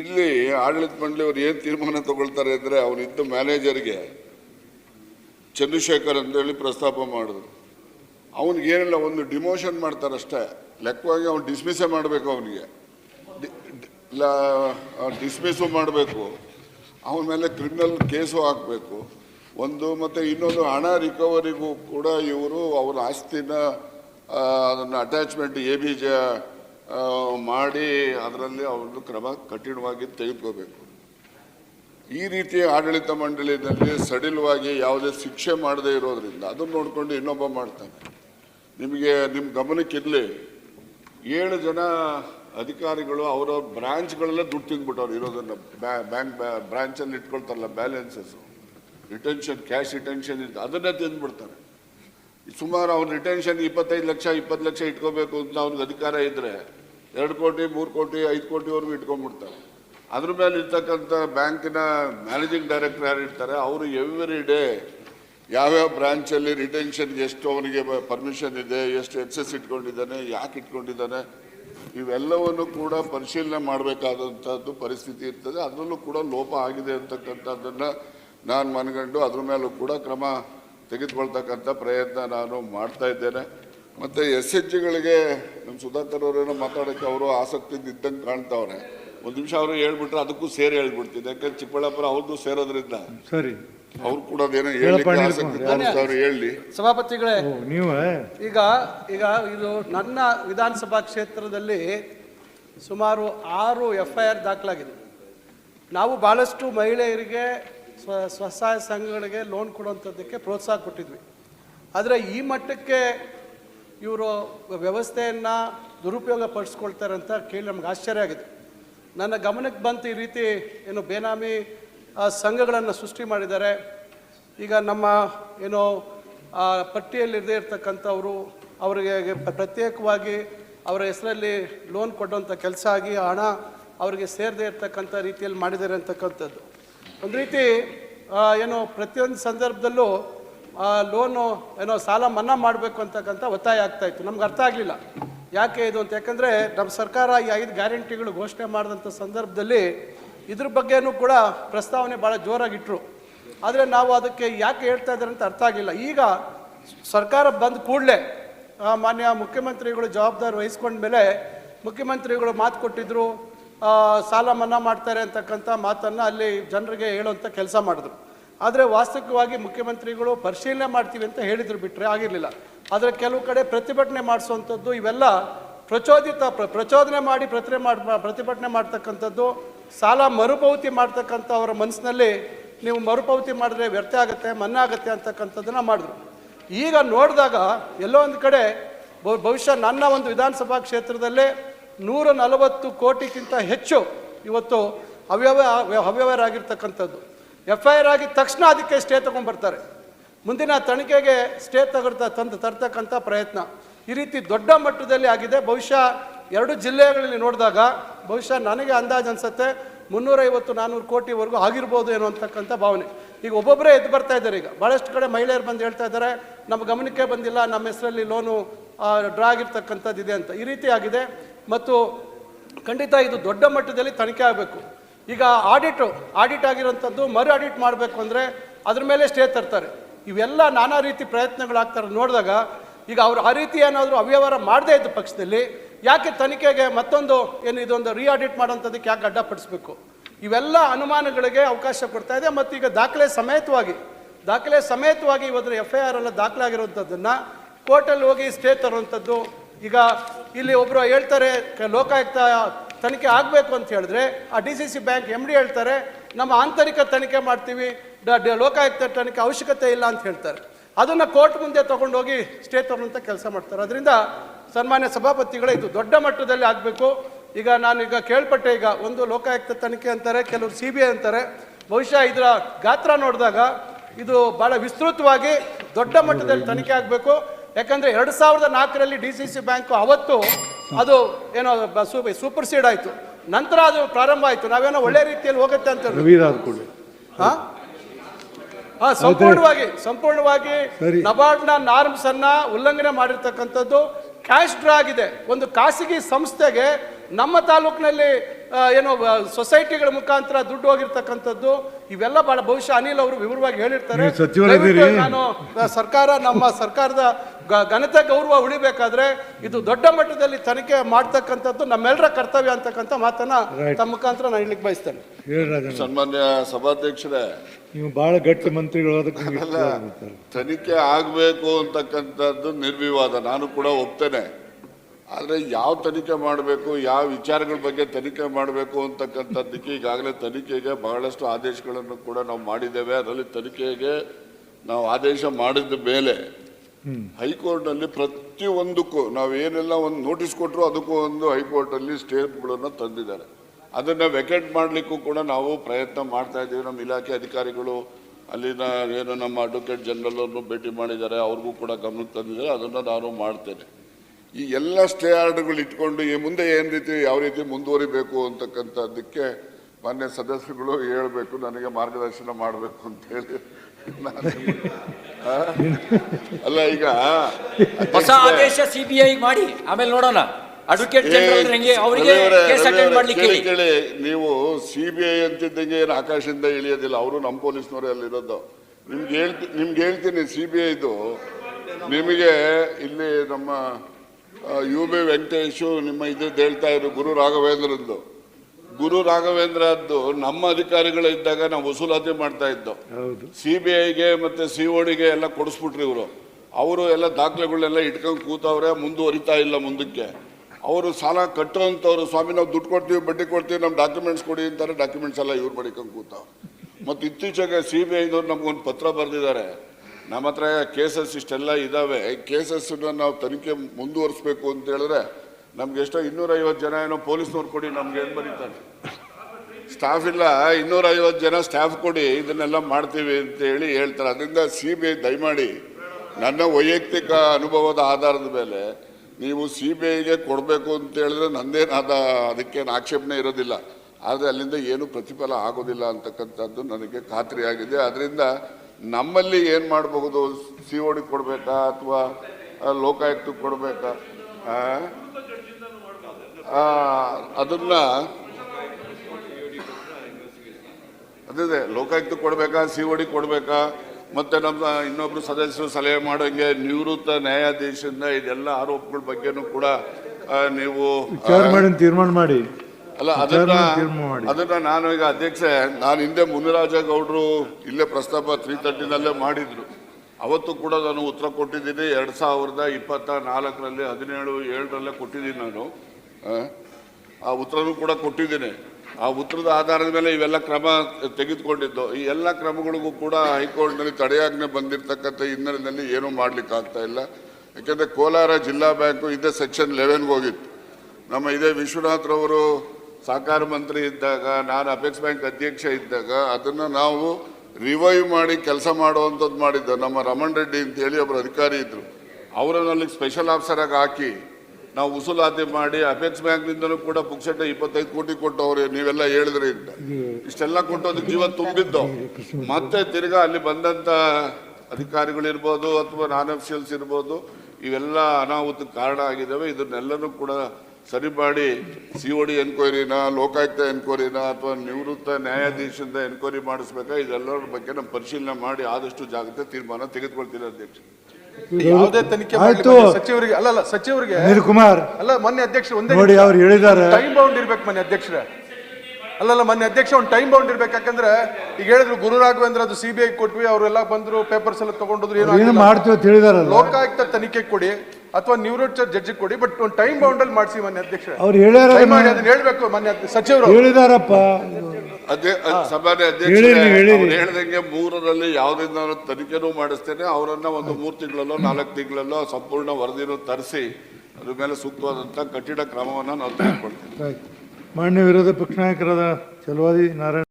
ಇಲ್ಲಿ ಆಡಳಿತ ಮಂಡಳಿಯವರು ಏನು ತೀರ್ಮಾನ ತಗೊಳ್ತಾರೆ ಅಂದರೆ ಅವನಿದ್ದ ಮ್ಯಾನೇಜರ್ಗೆ ಚಂದ್ರಶೇಖರ್ ಅಂತೇಳಿ ಪ್ರಸ್ತಾಪ ಮಾಡಿದ್ರು. ಅವನಿಗೆ ಏನಿಲ್ಲ, ಒಂದು ಡಿಮೋಷನ್ ಮಾಡ್ತಾರಷ್ಟೇ ಲೆಕ್ಕವಾಗಿ ಅವ್ನು ಡಿಸ್ಮಿಸೇ ಮಾಡಬೇಕು ಅವನಿಗೆ. ಡಿಸ್ಮಿಸು ಮಾಡಬೇಕು. ಅವನ ಮೇಲೆ ಕ್ರಿಮಿನಲ್ ಕೇಸು ಹಾಕಬೇಕು. ಒಂದು ಮತ್ತು ಇನ್ನೊಂದು ಹಣ ರಿಕವರಿಗೂ ಕೂಡ ಇವರು ಅವರ ಆಸ್ತಿನ ಅದನ್ನು ಅಟ್ಯಾಚ್ಮೆಂಟ್ ಎ ಬಿ ಜೆ ಮಾಡಿ ಅದರಲ್ಲಿ ಅವ್ರದ್ದು ಕ್ರಮ ಕಠಿಣವಾಗಿ ತೆಗೆದುಕೋಬೇಕು. ಈ ರೀತಿಯ ಆಡಳಿತ ಮಂಡಳಿಯಲ್ಲಿ ಸಡಿಲವಾಗಿ ಯಾವುದೇ ಶಿಕ್ಷೆ ಮಾಡದೇ ಇರೋದ್ರಿಂದ ಅದನ್ನು ನೋಡಿಕೊಂಡು ಇನ್ನೊಬ್ಬ ಮಾಡ್ತಾನೆ. ನಿಮಗೆ ನಿಮ್ಮ ಗಮನಕ್ಕಿರಲಿ. ಏಳು ಜನ ಅಧಿಕಾರಿಗಳು ಅವರ ಬ್ರಾಂಚ್ಗಳಲ್ಲೇ ದುಡ್ಡು ತಿಂದ್ಬಿಟ್ಟವ್ರು ಇರೋದನ್ನ ಬ್ಯಾಂಕ್ ಬ್ರಾಂಚಲ್ಲಿ ಇಟ್ಕೊಳ್ತಾರಲ್ಲ ಬ್ಯಾಲೆನ್ಸಸ್. ರಿಟೆನ್ಷನ್, ಕ್ಯಾಶ್ ರಿಟೆನ್ಷನ್ ಇತ್ತು ಅದನ್ನೇ ತಿಂದ್ಬಿಡ್ತಾರೆ. ಸುಮಾರು ಅವ್ನ ರಿಟೆನ್ಷನ್ ಇಪ್ಪತ್ತೈದು ಲಕ್ಷ, ಇಪ್ಪತ್ತು ಲಕ್ಷ ಇಟ್ಕೋಬೇಕು ಅಂತ ಅವ್ನಿಗೆ ಅಧಿಕಾರ ಇದ್ದರೆ ಎರಡು ಕೋಟಿ, ಮೂರು ಕೋಟಿ, ಐದು ಕೋಟಿವರೆಗೂ ಇಟ್ಕೊಂಡ್ಬಿಡ್ತಾರೆ. ಅದ್ರ ಮೇಲೆ ಇರ್ತಕ್ಕಂಥ ಬ್ಯಾಂಕಿನ ಮ್ಯಾನೇಜಿಂಗ್ ಡೈರೆಕ್ಟರ್ ಯಾರು ಇರ್ತಾರೆ, ಅವರು ಎವ್ರಿ ಡೇ ಯಾವ್ಯಾವ ಬ್ರಾಂಚಲ್ಲಿ ರಿಟೆನ್ಷನ್ಗೆ ಎಷ್ಟು ಅವನಿಗೆ ಪರ್ಮಿಷನ್ ಇದೆ, ಎಷ್ಟು ಎಕ್ಸೆಸ್ ಇಟ್ಕೊಂಡಿದ್ದಾನೆ, ಯಾಕೆ ಇಟ್ಕೊಂಡಿದ್ದಾನೆ ಇವೆಲ್ಲವನ್ನು ಕೂಡ ಪರಿಶೀಲನೆ ಮಾಡಬೇಕಾದಂಥದ್ದು ಪರಿಸ್ಥಿತಿ ಇರ್ತದೆ. ಅದರಲ್ಲೂ ಕೂಡ ಲೋಪ ಆಗಿದೆ ಅಂತಕ್ಕಂಥದ್ದನ್ನು ನಾನು ಮನಗಂಡು ಅದ್ರ ಮೇಲೂ ಕೂಡ ಕ್ರಮ ತೆಗೆದುಕೊಳ್ತಕ್ಕಂಥ ಪ್ರಯತ್ನ ನಾನು ಮಾಡ್ತಾ ಇದ್ದೇನೆ. ಮತ್ತು ಎಸ್ ಎಚ್ ಜಿಗಳಿಗೆ ನಮ್ಮ ಸುಧಾಕರ್ ಅವರೇನೋ ಮಾತಾಡೋಕ್ಕೆ ಅವರು ಆಸಕ್ತಿ ಇದ್ದಂಗೆ ಕಾಣ್ತಾವ್ರೆ. ಒಂದು ನಿಮಿಷ ಅವರು ಹೇಳ್ಬಿಟ್ರೆ ಅದಕ್ಕೂ ಸೇರಿ ಹೇಳ್ಬಿಡ್ತೀನಿ. ಯಾಕಂದ್ರೆ ಚಿಕ್ಕಬಳ್ಳಾಪುರ ಅವ್ರದ್ದು ಸೇರೋದ್ರಿಂದ ಸರಿ. ಅವ್ರು ಕೂಡ ಅದೇನೋ ಹೇಳಿ ಆಸಕ್ತಿ ಸಭಾಪತಿಗಳೇ ನೀವು? ಈಗ ಈಗ ಇದು ನನ್ನ ವಿಧಾನಸಭಾ ಕ್ಷೇತ್ರದಲ್ಲಿ ಸುಮಾರು ಆರು ಎಫ್ ಐ ಆರ್ ದಾಖಲಾಗಿದೆ. ನಾವು ಭಾಳಷ್ಟು ಮಹಿಳೆಯರಿಗೆ ಸ್ವ ಸ್ವಸಹಾಯ ಸಂಘಗಳಿಗೆ ಲೋನ್ ಕೊಡುವಂಥದ್ದಕ್ಕೆ ಪ್ರೋತ್ಸಾಹ ಕೊಟ್ಟಿದ್ವಿ. ಆದರೆ ಈ ಮಟ್ಟಕ್ಕೆ ಇವರು ವ್ಯವಸ್ಥೆಯನ್ನು ದುರುಪಯೋಗ ಪಡಿಸ್ಕೊಳ್ತಾರೆ ಅಂತ ಕೇಳಿ ನಮ್ಗೆ ಆಶ್ಚರ್ಯ ಆಗಿದೆ. ನನ್ನ ಗಮನಕ್ಕೆ ಬಂತು ಈ ರೀತಿ ಏನು ಬೇನಾಮಿ ಸಂಘಗಳನ್ನು ಸೃಷ್ಟಿ ಮಾಡಿದ್ದಾರೆ. ಈಗ ನಮ್ಮ ಏನು ಆ, ಪಟ್ಟಿಯಲ್ಲಿ ಇರದೇ ಇರ್ತಕ್ಕಂಥವ್ರು ಅವರಿಗೆ ಪ್ರತ್ಯೇಕವಾಗಿ ಅವರ ಹೆಸರಲ್ಲಿ ಲೋನ್ ಕೊಡುವಂಥ ಕೆಲಸ ಆಗಿ ಹಣ ಅವರಿಗೆ ಸೇರದೇ ಇರ್ತಕ್ಕಂಥ ರೀತಿಯಲ್ಲಿ ಮಾಡಿದ್ದಾರೆ ಅಂತಕ್ಕಂಥದ್ದು. ಒಂದು ರೀತಿ ಏನು ಪ್ರತಿಯೊಂದು ಸಂದರ್ಭದಲ್ಲೂ ಲೋನು ಏನೋ ಸಾಲ ಮನ್ನಾ ಮಾಡಬೇಕು ಅಂತಕ್ಕಂಥ ಒತ್ತಾಯ ಆಗ್ತಾಯಿತ್ತು ನಮ್ಗೆ ಅರ್ಥ ಆಗಲಿಲ್ಲ. ಯಾಕೆ ಇದು ಅಂತ ಯಾಕಂದರೆ ನಮ್ಮ ಸರ್ಕಾರ ಈ ಐದು ಗ್ಯಾರಂಟಿಗಳು ಘೋಷಣೆ ಮಾಡಿದಂಥ ಸಂದರ್ಭದಲ್ಲಿ ಇದ್ರ ಬಗ್ಗೆನೂ ಕೂಡ ಪ್ರಸ್ತಾವನೆ ಭಾಳ ಜೋರಾಗಿಟ್ಟರು ಆದರೆ ನಾವು ಅದಕ್ಕೆ ಯಾಕೆ ಹೇಳ್ತಾ ಇದ್ದಾರೆ ಅಂತ ಅರ್ಥ ಆಗಿಲ್ಲ. ಈಗ ಸರ್ಕಾರ ಬಂದ ಕೂಡಲೇ ಮಾನ್ಯ ಮುಖ್ಯಮಂತ್ರಿಗಳು ಜವಾಬ್ದಾರಿ ವಹಿಸ್ಕೊಂಡ ಮೇಲೆ ಮುಖ್ಯಮಂತ್ರಿಗಳು ಮಾತು ಕೊಟ್ಟಿದ್ದರು ಸಾಲ ಮನ್ನಾ ಮಾಡ್ತಾರೆ ಅಂತಕ್ಕಂಥ ಮಾತನ್ನು ಅಲ್ಲಿ ಜನರಿಗೆ ಹೇಳುವಂಥ ಕೆಲಸ ಮಾಡಿದ್ರು. ಆದರೆ ವಾಸ್ತವಿಕವಾಗಿ ಮುಖ್ಯಮಂತ್ರಿಗಳು ಪರಿಶೀಲನೆ ಮಾಡ್ತೀವಿ ಅಂತ ಹೇಳಿದ್ರು ಬಿಟ್ಟರೆ ಆಗಿರಲಿಲ್ಲ. ಆದರೆ ಕೆಲವು ಕಡೆ ಪ್ರತಿಭಟನೆ ಮಾಡಿಸುವಂಥದ್ದು ಇವೆಲ್ಲ ಪ್ರಚೋದಿತ ಪ್ರ- ಪ್ರಚೋದನೆ ಮಾಡಿ ಪ್ರತಿಭಟನೆ ಮಾಡಿ ಪ್ರತಿಭಟನೆ ಮಾಡ್ತಕ್ಕಂಥದ್ದು ಸಾಲ ಮರುಪಾವತಿ ಮಾಡ್ತಕ್ಕಂಥ ಅವರ ಮನಸ್ಸಿನಲ್ಲಿ ನೀವು ಮರುಪಾವತಿ ಮಾಡಿದ್ರೆ ವ್ಯರ್ಥ ಆಗುತ್ತೆ, ಮನ್ನ ಆಗುತ್ತೆ ಅಂತಕ್ಕಂಥದ್ದನ್ನು ಮಾಡಿದ್ರು. ಈಗ ನೋಡಿದಾಗ ಎಲ್ಲೋ ಒಂದು ಕಡೆ ಭವಿಷ್ಯ ನನ್ನ ಒಂದು ವಿಧಾನಸಭಾ ಕ್ಷೇತ್ರದಲ್ಲೇ ನೂರ ನಲವತ್ತು ಕೋಟಿಗಿಂತ ಹೆಚ್ಚು ಇವತ್ತು ಅವ್ಯವ ಅವ್ಯವಹಾರ ಆಗಿರ್ತಕ್ಕಂಥದ್ದು. ಎಫ್ ಐ ಆರ್ ಆಗಿದ ತಕ್ಷಣ ಅದಕ್ಕೆ ಸ್ಟೇ ತೊಗೊಂಡ್ಬರ್ತಾರೆ ಮುಂದಿನ ತನಿಖೆಗೆ ಸ್ಟೇ ತಗೊಳ್ತಾ ತಂದು ತರ್ತಕ್ಕಂಥ ಪ್ರಯತ್ನ. ಈ ರೀತಿ ದೊಡ್ಡ ಮಟ್ಟದಲ್ಲಿ ಆಗಿದೆ. ಬಹುಶಃ ಎರಡು ಜಿಲ್ಲೆಗಳಲ್ಲಿ ನೋಡಿದಾಗ, ಬಹುಶಃ ನನಗೆ ಅಂದಾಜು ಅನಿಸುತ್ತೆ ಮುನ್ನೂರೈವತ್ತು ನಾನ್ನೂರು ಕೋಟಿವರೆಗೂ ಆಗಿರ್ಬೋದು ಏನೋ ಅಂತಕ್ಕಂಥ ಭಾವನೆ. ಈಗ ಒಬ್ಬೊಬ್ಬರೇ ಎದ್ದು ಬರ್ತಾ ಇದ್ದಾರೆ ಈಗ. ಭಾಳಷ್ಟು ಕಡೆ ಮಹಿಳೆಯರು ಬಂದು ಹೇಳ್ತಾ ಇದ್ದಾರೆ, ನಮ್ಮ ಗಮನಕ್ಕೆ ಬಂದಿಲ್ಲ, ನಮ್ಮ ಹೆಸರಲ್ಲಿ ಲೋನು ಡ್ರಾ ಆಗಿರ್ತಕ್ಕಂಥದ್ದು ಇದೆ ಅಂತ. ಈ ರೀತಿ ಆಗಿದೆ. ಮತ್ತು ಖಂಡಿತ ಇದು ದೊಡ್ಡ ಮಟ್ಟದಲ್ಲಿ ತನಿಖೆ ಆಗಬೇಕು. ಈಗ ಆಡಿಟು ಆಡಿಟ್ ಆಗಿರೋಂಥದ್ದು ಮರು ಆಡಿಟ್ ಮಾಡಬೇಕು ಅಂದರೆ ಅದ್ರ ಮೇಲೆ ಸ್ಟೇ ತರ್ತಾರೆ. ಇವೆಲ್ಲ ನಾನಾ ರೀತಿ ಪ್ರಯತ್ನಗಳಾಗ್ತಾರೆ ನೋಡಿದಾಗ, ಈಗ ಅವರು ಆ ರೀತಿ ಏನಾದರೂ ಅವ್ಯವಹಾರ ಮಾಡದೇ ಇದ್ದ ಪಕ್ಷದಲ್ಲಿ ಯಾಕೆ ತನಿಖೆಗೆ ಮತ್ತೊಂದು ಏನು ಇದೊಂದು ರೀ ಆಡಿಟ್ ಮಾಡೋಂಥದ್ದಕ್ಕೆ ಯಾಕೆ ಅಡ್ಡಪಡಿಸಬೇಕು? ಇವೆಲ್ಲ ಅನುಮಾನಗಳಿಗೆ ಅವಕಾಶ ಕೊಡ್ತಾ ಇದೆ ಮತ್ತು ಈಗ ದಾಖಲೆ ಸಮೇತವಾಗಿ ದಾಖಲೆ ಸಮೇತವಾಗಿ ಇವತ್ತು ಎಫ್ ಐ ಆರ್ ಎಲ್ಲ ದಾಖಲಾಗಿರುವಂಥದ್ದನ್ನು ಕೋರ್ಟಲ್ಲಿ ಹೋಗಿ ಸ್ಟೇ ತರುವಂಥದ್ದು ಈಗ ಇಲ್ಲಿ ಒಬ್ಬರು ಹೇಳ್ತಾರೆ, ಲೋಕಾಯುಕ್ತ ತನಿಖೆ ಆಗಬೇಕು ಅಂತ ಹೇಳಿದ್ರೆ ಆ D C C bank M D ಹೇಳ್ತಾರೆ, ನಮ್ಮ ಆಂತರಿಕ ತನಿಖೆ ಮಾಡ್ತೀವಿ ಲೋಕಾಯುಕ್ತ ತನಿಖೆ ಅವಶ್ಯಕತೆ ಇಲ್ಲ ಅಂತ ಹೇಳ್ತಾರೆ. ಅದನ್ನು ಕೋರ್ಟ್ ಮುಂದೆ ತಗೊಂಡೋಗಿ ಸ್ಟೇ ತರುವಂಥ ಕೆಲಸ ಮಾಡ್ತಾರೆ. ಅದರಿಂದ ಸನ್ಮಾನ್ಯ ಸಭಾಪತಿಗಳೇ ಇದು ದೊಡ್ಡ ಮಟ್ಟದಲ್ಲಿ ಆಗಬೇಕು. ಈಗ ನಾನು ಈಗ ಕೇಳ್ಪಟ್ಟೆ, ಈಗ ಒಂದು ಲೋಕಾಯುಕ್ತ ತನಿಖೆ ಅಂತಾರೆ, ಕೆಲವರು ಸಿ ಬಿ ಐ ಅಂತಾರೆ. ಬಹುಶಃ ಇದರ ಗಾತ್ರ ನೋಡಿದಾಗ ಇದು ಬಹಳ ವಿಸ್ತೃತವಾಗಿ ದೊಡ್ಡ ಮಟ್ಟದಲ್ಲಿ ತನಿಖೆ ಆಗಬೇಕು. ಯಾಕಂದರೆ ಎರಡು ಸಾವಿರದ ನಾಲ್ಕರಲ್ಲಿ ಡಿ ಸಿ ಸಿ ಬ್ಯಾಂಕು ಅವತ್ತು ಅದು ಏನೋ ಸೂಪರ್ ಸೀಡ್ ಆಯ್ತು. ನಂತರ ಅದು ಪ್ರಾರಂಭ ಆಯ್ತು. ನಾವೇನೋ ಒಳ್ಳೆ ರೀತಿಯಲ್ಲಿ ಹೋಗುತ್ತೆ ಅಂತ ಹಾ? ಹಾ ಸಂಪೂರ್ಣವಾಗಿ ಸಂಪೂರ್ಣವಾಗಿ ನಬಾರ್ಡ್ನ ನಾರ್ಮ್ಸ್ ಅನ್ನ ಉಲ್ಲಂಘನೆ ಮಾಡಿರ್ತಕ್ಕಂಥದ್ದು ಕ್ಯಾಶ್ ಡ್ರಾ ಆಗಿದೆ. ಒಂದು ಖಾಸಗಿ ಸಂಸ್ಥೆಗೆ ನಮ್ಮ ತಾಲೂಕಿನಲ್ಲಿ ಏನೋ ಸೊಸೈಟಿಗಳ ಮುಖಾಂತರ ದುಡ್ಡು ಹೋಗಿರ್ತಕ್ಕಂಥದ್ದು ಇವೆಲ್ಲ ಬಹಳ ಬಹುಶಃ ಅನಿಲ್ ಅವರು ವಿವರವಾಗಿ ಹೇಳಿರ್ತಾರೆ. ನಾನು ಸರ್ಕಾರ ನಮ್ಮ ಸರ್ಕಾರದ ಗ- ಘನತೆ ಗೌರವ ಉಳಿಬೇಕಾದ್ರೆ ಇದು ದೊಡ್ಡ ಮಟ್ಟದಲ್ಲಿ ತನಿಖೆ ಮಾಡ್ತಕ್ಕಂಥದ್ದು ನಮ್ಮೆಲ್ಲರ ಕರ್ತವ್ಯ ಅಂತಕ್ಕಂಥ ಮಾತನ್ನ. ತಮ್ಮ ಮುಖಾಂತರ ನಾನು ಹೇಳಲಿಕ್ಕೆ ಬಯಸ್ತೇನೆ. ಸನ್ಮಾನ್ಯ ಸಭಾಧ್ಯಕ್ಷರೇ ನೀವು ಬಹಳ ಗಟ್ಟಿ ಮಂತ್ರಿಗಳು ತನಿಖೆ ಆಗಬೇಕು ಅಂತಕ್ಕಂಥದ್ದು ನಿರ್ವಿವಾದ. ನಾನು ಕೂಡ ಒಪ್ತೇನೆ. ಆದರೆ ಯಾವ ತನಿಖೆ ಮಾಡಬೇಕು ಯಾವ ವಿಚಾರಗಳ ಬಗ್ಗೆ ತನಿಖೆ ಮಾಡಬೇಕು ಅಂತಕ್ಕಂಥದ್ದಕ್ಕೆ ಈಗಾಗಲೇ ತನಿಖೆಗೆ ಬಹಳಷ್ಟು ಆದೇಶಗಳನ್ನು ಕೂಡ ನಾವು ಮಾಡಿದ್ದೇವೆ. ಅದರಲ್ಲಿ ತನಿಖೆಗೆ ನಾವು ಆದೇಶ ಮಾಡಿದ ಮೇಲೆ ಹೈಕೋರ್ಟ್ನಲ್ಲಿ ಪ್ರತಿಯೊಂದಕ್ಕೂ ನಾವು ಏನೆಲ್ಲ ಒಂದು ನೋಟಿಸ್ ಕೊಟ್ಟರು ಅದಕ್ಕೂ ಒಂದು ಹೈಕೋರ್ಟಲ್ಲಿ ಸ್ಟೇಪ್ಗಳನ್ನು ತಂದಿದ್ದಾರೆ. ಅದನ್ನು ವೆಕೆಟ್ ಮಾಡಲಿಕ್ಕೂ ಕೂಡ ನಾವು ಪ್ರಯತ್ನ ಮಾಡ್ತಾ ಇದ್ದೀವಿ. ನಮ್ಮ ಇಲಾಖೆ ಅಧಿಕಾರಿಗಳು ಅಲ್ಲಿನ ಏನು ನಮ್ಮ ಅಡ್ವೊಕೇಟ್ ಜನರಲ್ ಅವರು ಭೇಟಿ ಮಾಡಿದ್ದಾರೆ. ಅವ್ರಿಗೂ ಕೂಡ ಗಮನಕ್ಕೆ ತಂದಿದ್ದಾರೆ. ಅದನ್ನು ನಾನು ಮಾಡ್ತೇನೆ. ಈ ಎಲ್ಲ ಸ್ಟೇ ಆರ್ಡರ್ಗಳು ಇಟ್ಕೊಂಡು ಈ ಮುಂದೆ ಏನು ರೀತಿ ಯಾವ ರೀತಿ ಮುಂದುವರಿಬೇಕು ಅಂತಕ್ಕಂಥದ್ದಕ್ಕೆ ಮಾನ್ಯ ಸದಸ್ಯರುಗಳು ಹೇಳಬೇಕು ನನಗೆ ಮಾರ್ಗದರ್ಶನ ಮಾಡಬೇಕು ಅಂತ ಹೇಳಿ? ಅಲ್ಲ ಈಗ ಹೊಸ ಆದೇಶ ಐ ಮಾಡಿ ಆಮೇಲೆ ನೋಡೋಣ ಅಡ್ವೊಕೇಟ್ ಅವರಿಗೆ ಕೇಳಿ ಹೇಳಿ. ಕೇಳಿ ನೀವು ಸಿ ಬಿ ಐ ಅಂತಿದ್ದಂಗೆ ಏನು ಆಕಾಶದಿಂದ ಇಳಿಯೋದಿಲ್ಲ ಅವರು ನಮ್ಮ ಪೊಲೀಸ್ನವರೇ ಅಲ್ಲಿರೋದು ನಿಮ್ಗೆ ಹೇಳ್ತೀನಿ ನಿಮ್ಗೆ ಹೇಳ್ತೀನಿ ಸಿ ಬಿ ಐದು ನಿಮಗೆ ಇಲ್ಲಿ ನಮ್ಮ ಯು ಬಿ ವೆಂಕಟೇಶು ನಿಮ್ಮ ಇದ್ರದ್ದು ಹೇಳ್ತಾ ಇದ್ರು ಗುರು ರಾಘವೇಂದ್ರದ್ದು. ಗುರು ರಾಘವೇಂದ್ರದ್ದು ನಮ್ಮ ಅಧಿಕಾರಿಗಳು ಇದ್ದಾಗ ನಾವು ವಸೂಲಾತಿ ಮಾಡ್ತಾ ಇದ್ದೋ. ಸಿ ಬಿ ಐಗೆ ಮತ್ತು ಸಿ ಓಡಿಗೆ ಎಲ್ಲ ಕೊಡಿಸ್ಬಿಟ್ರಿ ಇವರು. ಅವರು ಎಲ್ಲ ದಾಖಲೆಗಳನ್ನೆಲ್ಲ ಇಟ್ಕೊಂಡು ಕೂತವ್ರೆ ಮುಂದುವರಿತಾ ಇಲ್ಲ ಮುಂದಕ್ಕೆ. ಅವರು ಸಾಲ ಕಟ್ಟುವಂಥವ್ರು ಸ್ವಾಮಿ ನಾವು ದುಡ್ಡು ಕೊಡ್ತೀವಿ ಬಡ್ಡಿ ಕೊಡ್ತೀವಿ ನಮ್ಮ ಡಾಕ್ಯುಮೆಂಟ್ಸ್ ಕೊಡಿ ಅಂತಾರೆ ಡಾಕ್ಯುಮೆಂಟ್ಸ್ ಎಲ್ಲ ಇವ್ರು ಬಡಿಕೊಂಡು ಕೂತಾವ್ರು ಮತ್ತು ಇತ್ತೀಚೆಗೆ ಸಿ ಬಿ ಐದವ್ರು ನಮ್ಗೊಂದು ಪತ್ರ ಬರೆದಿದ್ದಾರೆ. ನಮ್ಮ ಹತ್ರ ಕೇಸಸ್ ಇಷ್ಟೆಲ್ಲ ಇದ್ದಾವೆ ಕೇಸಸ್ಸನ್ನು ನಾವು ತನಿಖೆ ಮುಂದುವರಿಸಬೇಕು ಅಂತ ಹೇಳಿದ್ರೆ ನಮ್ಗೆ ಎಷ್ಟೋ ಇನ್ನೂರೈವತ್ತು ಜನ ಏನೋ ಪೊಲೀಸ್ನವ್ರು ಕೊಡಿ, ನಮ್ಗೆ ಏನು ಬರೀತಾರೆ. ಸ್ಟಾಫ್ ಇಲ್ಲ ಇನ್ನೂರ ಐವತ್ತು ಜನ ಸ್ಟಾಫ್ ಕೊಡಿ, ಇದನ್ನೆಲ್ಲ ಮಾಡ್ತೀವಿ ಅಂತ ಹೇಳಿ ಹೇಳ್ತಾರೆ. ಅದರಿಂದ ಸಿ ಬಿ ಐ ದಯಮಾಡಿ ನನ್ನ ವೈಯಕ್ತಿಕ ಅನುಭವದ ಆಧಾರದ ಮೇಲೆ ನೀವು ಸಿ ಬಿ ಐಗೆ ಕೊಡಬೇಕು ಅಂತ ಹೇಳಿದ್ರೆ ನಂದೇನಾದ ಅದಕ್ಕೇನು ಆಕ್ಷೇಪಣೆ ಇರೋದಿಲ್ಲ. ಆದರೆ ಅಲ್ಲಿಂದ ಏನು ಪ್ರತಿಫಲ ಆಗೋದಿಲ್ಲ ಅಂತಕ್ಕಂಥದ್ದು ನನಗೆ ಖಾತ್ರಿಯಾಗಿದೆ. ಅದರಿಂದ ನಮ್ಮಲ್ಲಿ ಏನು ಮಾಡಬಹುದು? ಸಿ ಒ ಡಿ ಕೊಡಬೇಕಾ ಅಥವಾ ಲೋಕಾಯುಕ್ತ ಕೊಡಬೇಕಾ? ಅದನ್ನ ಅದೇ ಲೋಕಾಯುಕ್ತ ಕೊಡ್ಬೇಕಾ ಸಿ ಒ ಡಿ ಕೊಡ್ಬೇಕಾ? ಮತ್ತೆ ನಮ್ಮ ಇನ್ನೊಬ್ರು ಸದಸ್ಯರು ಸಲಹೆ ಮಾಡೋಂಗೆ ನಿವೃತ್ತ ನ್ಯಾಯಾಧೀಶರಿಂದ ಇದೆಲ್ಲ ಆರೋಪಗಳ ಬಗ್ಗೆನೂ ಕೂಡ ನೀವು ತೀರ್ಮಾನ ಮಾಡಿ. ಅಲ್ಲ ಅದನ್ನ ಅದನ್ನ ನಾನು ಈಗ ಅಧ್ಯಕ್ಷೆ ನಾನು ಹಿಂದೆ ಮುನಿರಾಜ ಗೌಡ್ರು ಇಲ್ಲೇ ಪ್ರಸ್ತಾಪ ತ್ರೀ ತರ್ಟಿನಲ್ಲೇ ಮಾಡಿದ್ರು. ಅವತ್ತು ಕೂಡ ನಾನು ಉತ್ತರ ಕೊಟ್ಟಿದ್ದೀನಿ. ಎರಡ್ ಸಾವಿರದ ಇಪ್ಪತ್ತ ನಾಲ್ಕರಲ್ಲಿ ಹದಿನೇಳು ಏಳರಲ್ಲೇ ಕೊಟ್ಟಿದ್ದೀನಿ ನಾನು. ಆ, ಉತ್ತರನೂ ಕೂಡ ಕೊಟ್ಟಿದ್ದೀನಿ. ಆ ಉತ್ತರದ ಆಧಾರದ ಮೇಲೆ ಇವೆಲ್ಲ ಕ್ರಮ ತೆಗೆದುಕೊಂಡಿದ್ದು. ಈ ಎಲ್ಲ ಕ್ರಮಗಳಿಗೂ ಕೂಡ ಹೈಕೋರ್ಟ್ನಲ್ಲಿ ತಡೆಯಾಜ್ಞೆ ಬಂದಿರತಕ್ಕಂಥ ಹಿನ್ನೆಲೆಯಲ್ಲಿ ಏನೂ ಮಾಡ್ಲಿಕ್ಕೆ ಆಗ್ತಾ ಇಲ್ಲ. ಯಾಕೆಂದರೆ ಕೋಲಾರ ಜಿಲ್ಲಾ ಬ್ಯಾಂಕು ಇದೇ ಸೆಕ್ಷನ್ ಲೆವೆನ್ಗೆ ಹೋಗಿತ್ತು. ನಮ್ಮ ಇದೇ ವಿಶ್ವನಾಥ್ರವರು ಸಹಕಾರ ಮಂತ್ರಿ ಇದ್ದಾಗ, ನಾನು ಅಪೆಕ್ಸ್ ಬ್ಯಾಂಕ್ ಅಧ್ಯಕ್ಷ ಇದ್ದಾಗ, ಅದನ್ನ ನಾವು ರಿವೈವ್ ಮಾಡಿ ಕೆಲಸ ಮಾಡುವಂಥದ್ದು ಮಾಡಿದ್ದು. ನಮ್ಮ ರಮಣ್ ರೆಡ್ಡಿ ಅಂತೇಳಿ ಒಬ್ಬರು ಅಧಿಕಾರಿ ಇದ್ದರು ಅವರನ್ನು ಅಲ್ಲಿಗೆ ಸ್ಪೆಷಲ್ ಆಫೀಸರಾಗಿ ಹಾಕಿ, ನಾವು ಉಸುಲಾತಿ ಮಾಡಿ ಅಪೆಕ್ಸ್ ಬ್ಯಾಂಕ್ನಿಂದಲೂ ಕೂಡ ಪುಕ್ಸಟ್ಟೆ ಇಪ್ಪತ್ತೈದು ಕೋಟಿ ಕೊಟ್ಟವ್ರೆ, ನೀವೆಲ್ಲ ಹೇಳಿದ್ರೆ ಅಂತ. ಇಷ್ಟೆಲ್ಲ ಕೊಟ್ಟು ಅದಕ್ಕೆ ಜೀವ ತುಂಬಿದ್ದು. ಮತ್ತೆ ತಿರ್ಗಾ ಅಲ್ಲಿ ಬಂದಂತ ಅಧಿಕಾರಿಗಳಿರ್ಬೋದು, ಅಥವಾ ನಾನ್ ಅಫಿಷಿಯಲ್ಸ್ ಇರ್ಬೋದು, ಇವೆಲ್ಲ ಅನಾಹುತಕ್ಕೆ ಕಾರಣ ಆಗಿದ್ದಾವೆ. ಇದನ್ನೆಲ್ಲನೂ ಕೂಡ ಸರಿ ಮಾಡಿ ಸಿ ಒ ಡಿ ಎನ್ಕ್ವೈರಿನ ಲೋಕಾಯುಕ್ತ ಎನ್ಕ್ವೈರಿನ ಅಥವಾ ನಿವೃತ್ತ ನ್ಯಾಯಾಧೀಶದಿಂದ ಎನ್ಕ್ವೈರಿ ಮಾಡಿಸ್ಬೇಕಾ? ಇದೆಲ್ಲರ ಬಗ್ಗೆ ನಮ್ಮ ಪರಿಶೀಲನೆ ಮಾಡಿ ಆದಷ್ಟು ಜಾಗ್ರತೆ ತೀರ್ಮಾನ ತೆಗೆದುಕೊಳ್ತೀರಾ ಅಧ್ಯಕ್ಷ. ಯಾವುದೇ ತನಿಖೆ ಆಯ್ತು. ಸಚಿವರಿಗೆ ಅಲ್ಲ ಅಲ್ಲ ಸಚಿವರಿಗೆ ಕುಮಾರ್ ಅಲ್ಲ ಮೊನ್ನೆ ಅಧ್ಯಕ್ಷ ಒಂದೇ ನೋಡಿ ಅವ್ರು ಹೇಳಿದ್ದಾರೆ. ಟೈಮ್ ಬೌಂಡ್ ಇರ್ಬೇಕು ಮೊನ್ನೆ ಅಧ್ಯಕ್ಷರೇ. ಅಲ್ಲಲ್ಲ ಮೊನ್ನೆ ಅಧ್ಯಕ್ಷ ಒಂದು ಟೈಮ್ ಬೌಂಡ್ ಇರ್ಬೇಕು. ಯಾಕಂದ್ರೆ ಈಗ ಹೇಳಿದ್ರು ಗುರು ರಾಘವೇಂದ್ರ ಅದು ಸಿಬಿಐ ಕೊಟ್ವಿ ಅವರೆಲ್ಲ ಬಂದ್ರು ಪೇಪರ್ಸ್ ಎಲ್ಲ ತಗೊಂಡ್ರು ಏನು ಏನು ಮಾಡ್ತೀವಿ ಲೋಕಾಯುಕ್ತ ತನಿಖೆ ಕೊಡಿ. ಅಥವಾ ನಿವೃತ್ತ ಜಡ್ಜಿ ಕೊಡಿ ಬಟ್ ಒಂದು ಟೈಮ್ ಬೌಂಡ್ ಅಲ್ಲಿ ಮಾಡಿಸಿ ಮಾನ್ಯ ಅಧ್ಯಕ್ಷ ಅವ್ರು ಹೇಳ್ಯಾರ ಮಾಡಿ ಅದನ್ನ ಹೇಳ್ಬೇಕು ಮಾನ್ಯ ಸಚಿವರು ಹೇಳಿದಾರಪ್ಪ. ಅದೇ ಸಭಾನೆ. ಅಧ್ಯಕ್ಷ ಹೇಳ್ದಂಗೆ ಮೂರರಲ್ಲಿ ಯಾವುದರಿಂದ ನಾನು ತನಿಖೆನೂ ಮಾಡಿಸ್ತೇನೆ. ಅವರನ್ನ ಒಂದು ಮೂರು ತಿಂಗಳಲ್ಲೋ ನಾಲ್ಕು ತಿಂಗಳಲ್ಲೋ ಸಂಪೂರ್ಣ ವರದಿನೂ ತರಿಸಿ ಅದ್ರ ಮೇಲೆ ಸೂಕ್ತವಾದಂತ ಕಠಿಣ ಕ್ರಮವನ್ನ ನಾವು ತೆಗೆದುಕೊಳ್ತೀವಿ. ಮಾನ್ಯ ವಿರೋಧ ಪಕ್ಷ ನಾಯಕರಾದ ಚಲವಾದಿ ನಾರಾಯಣ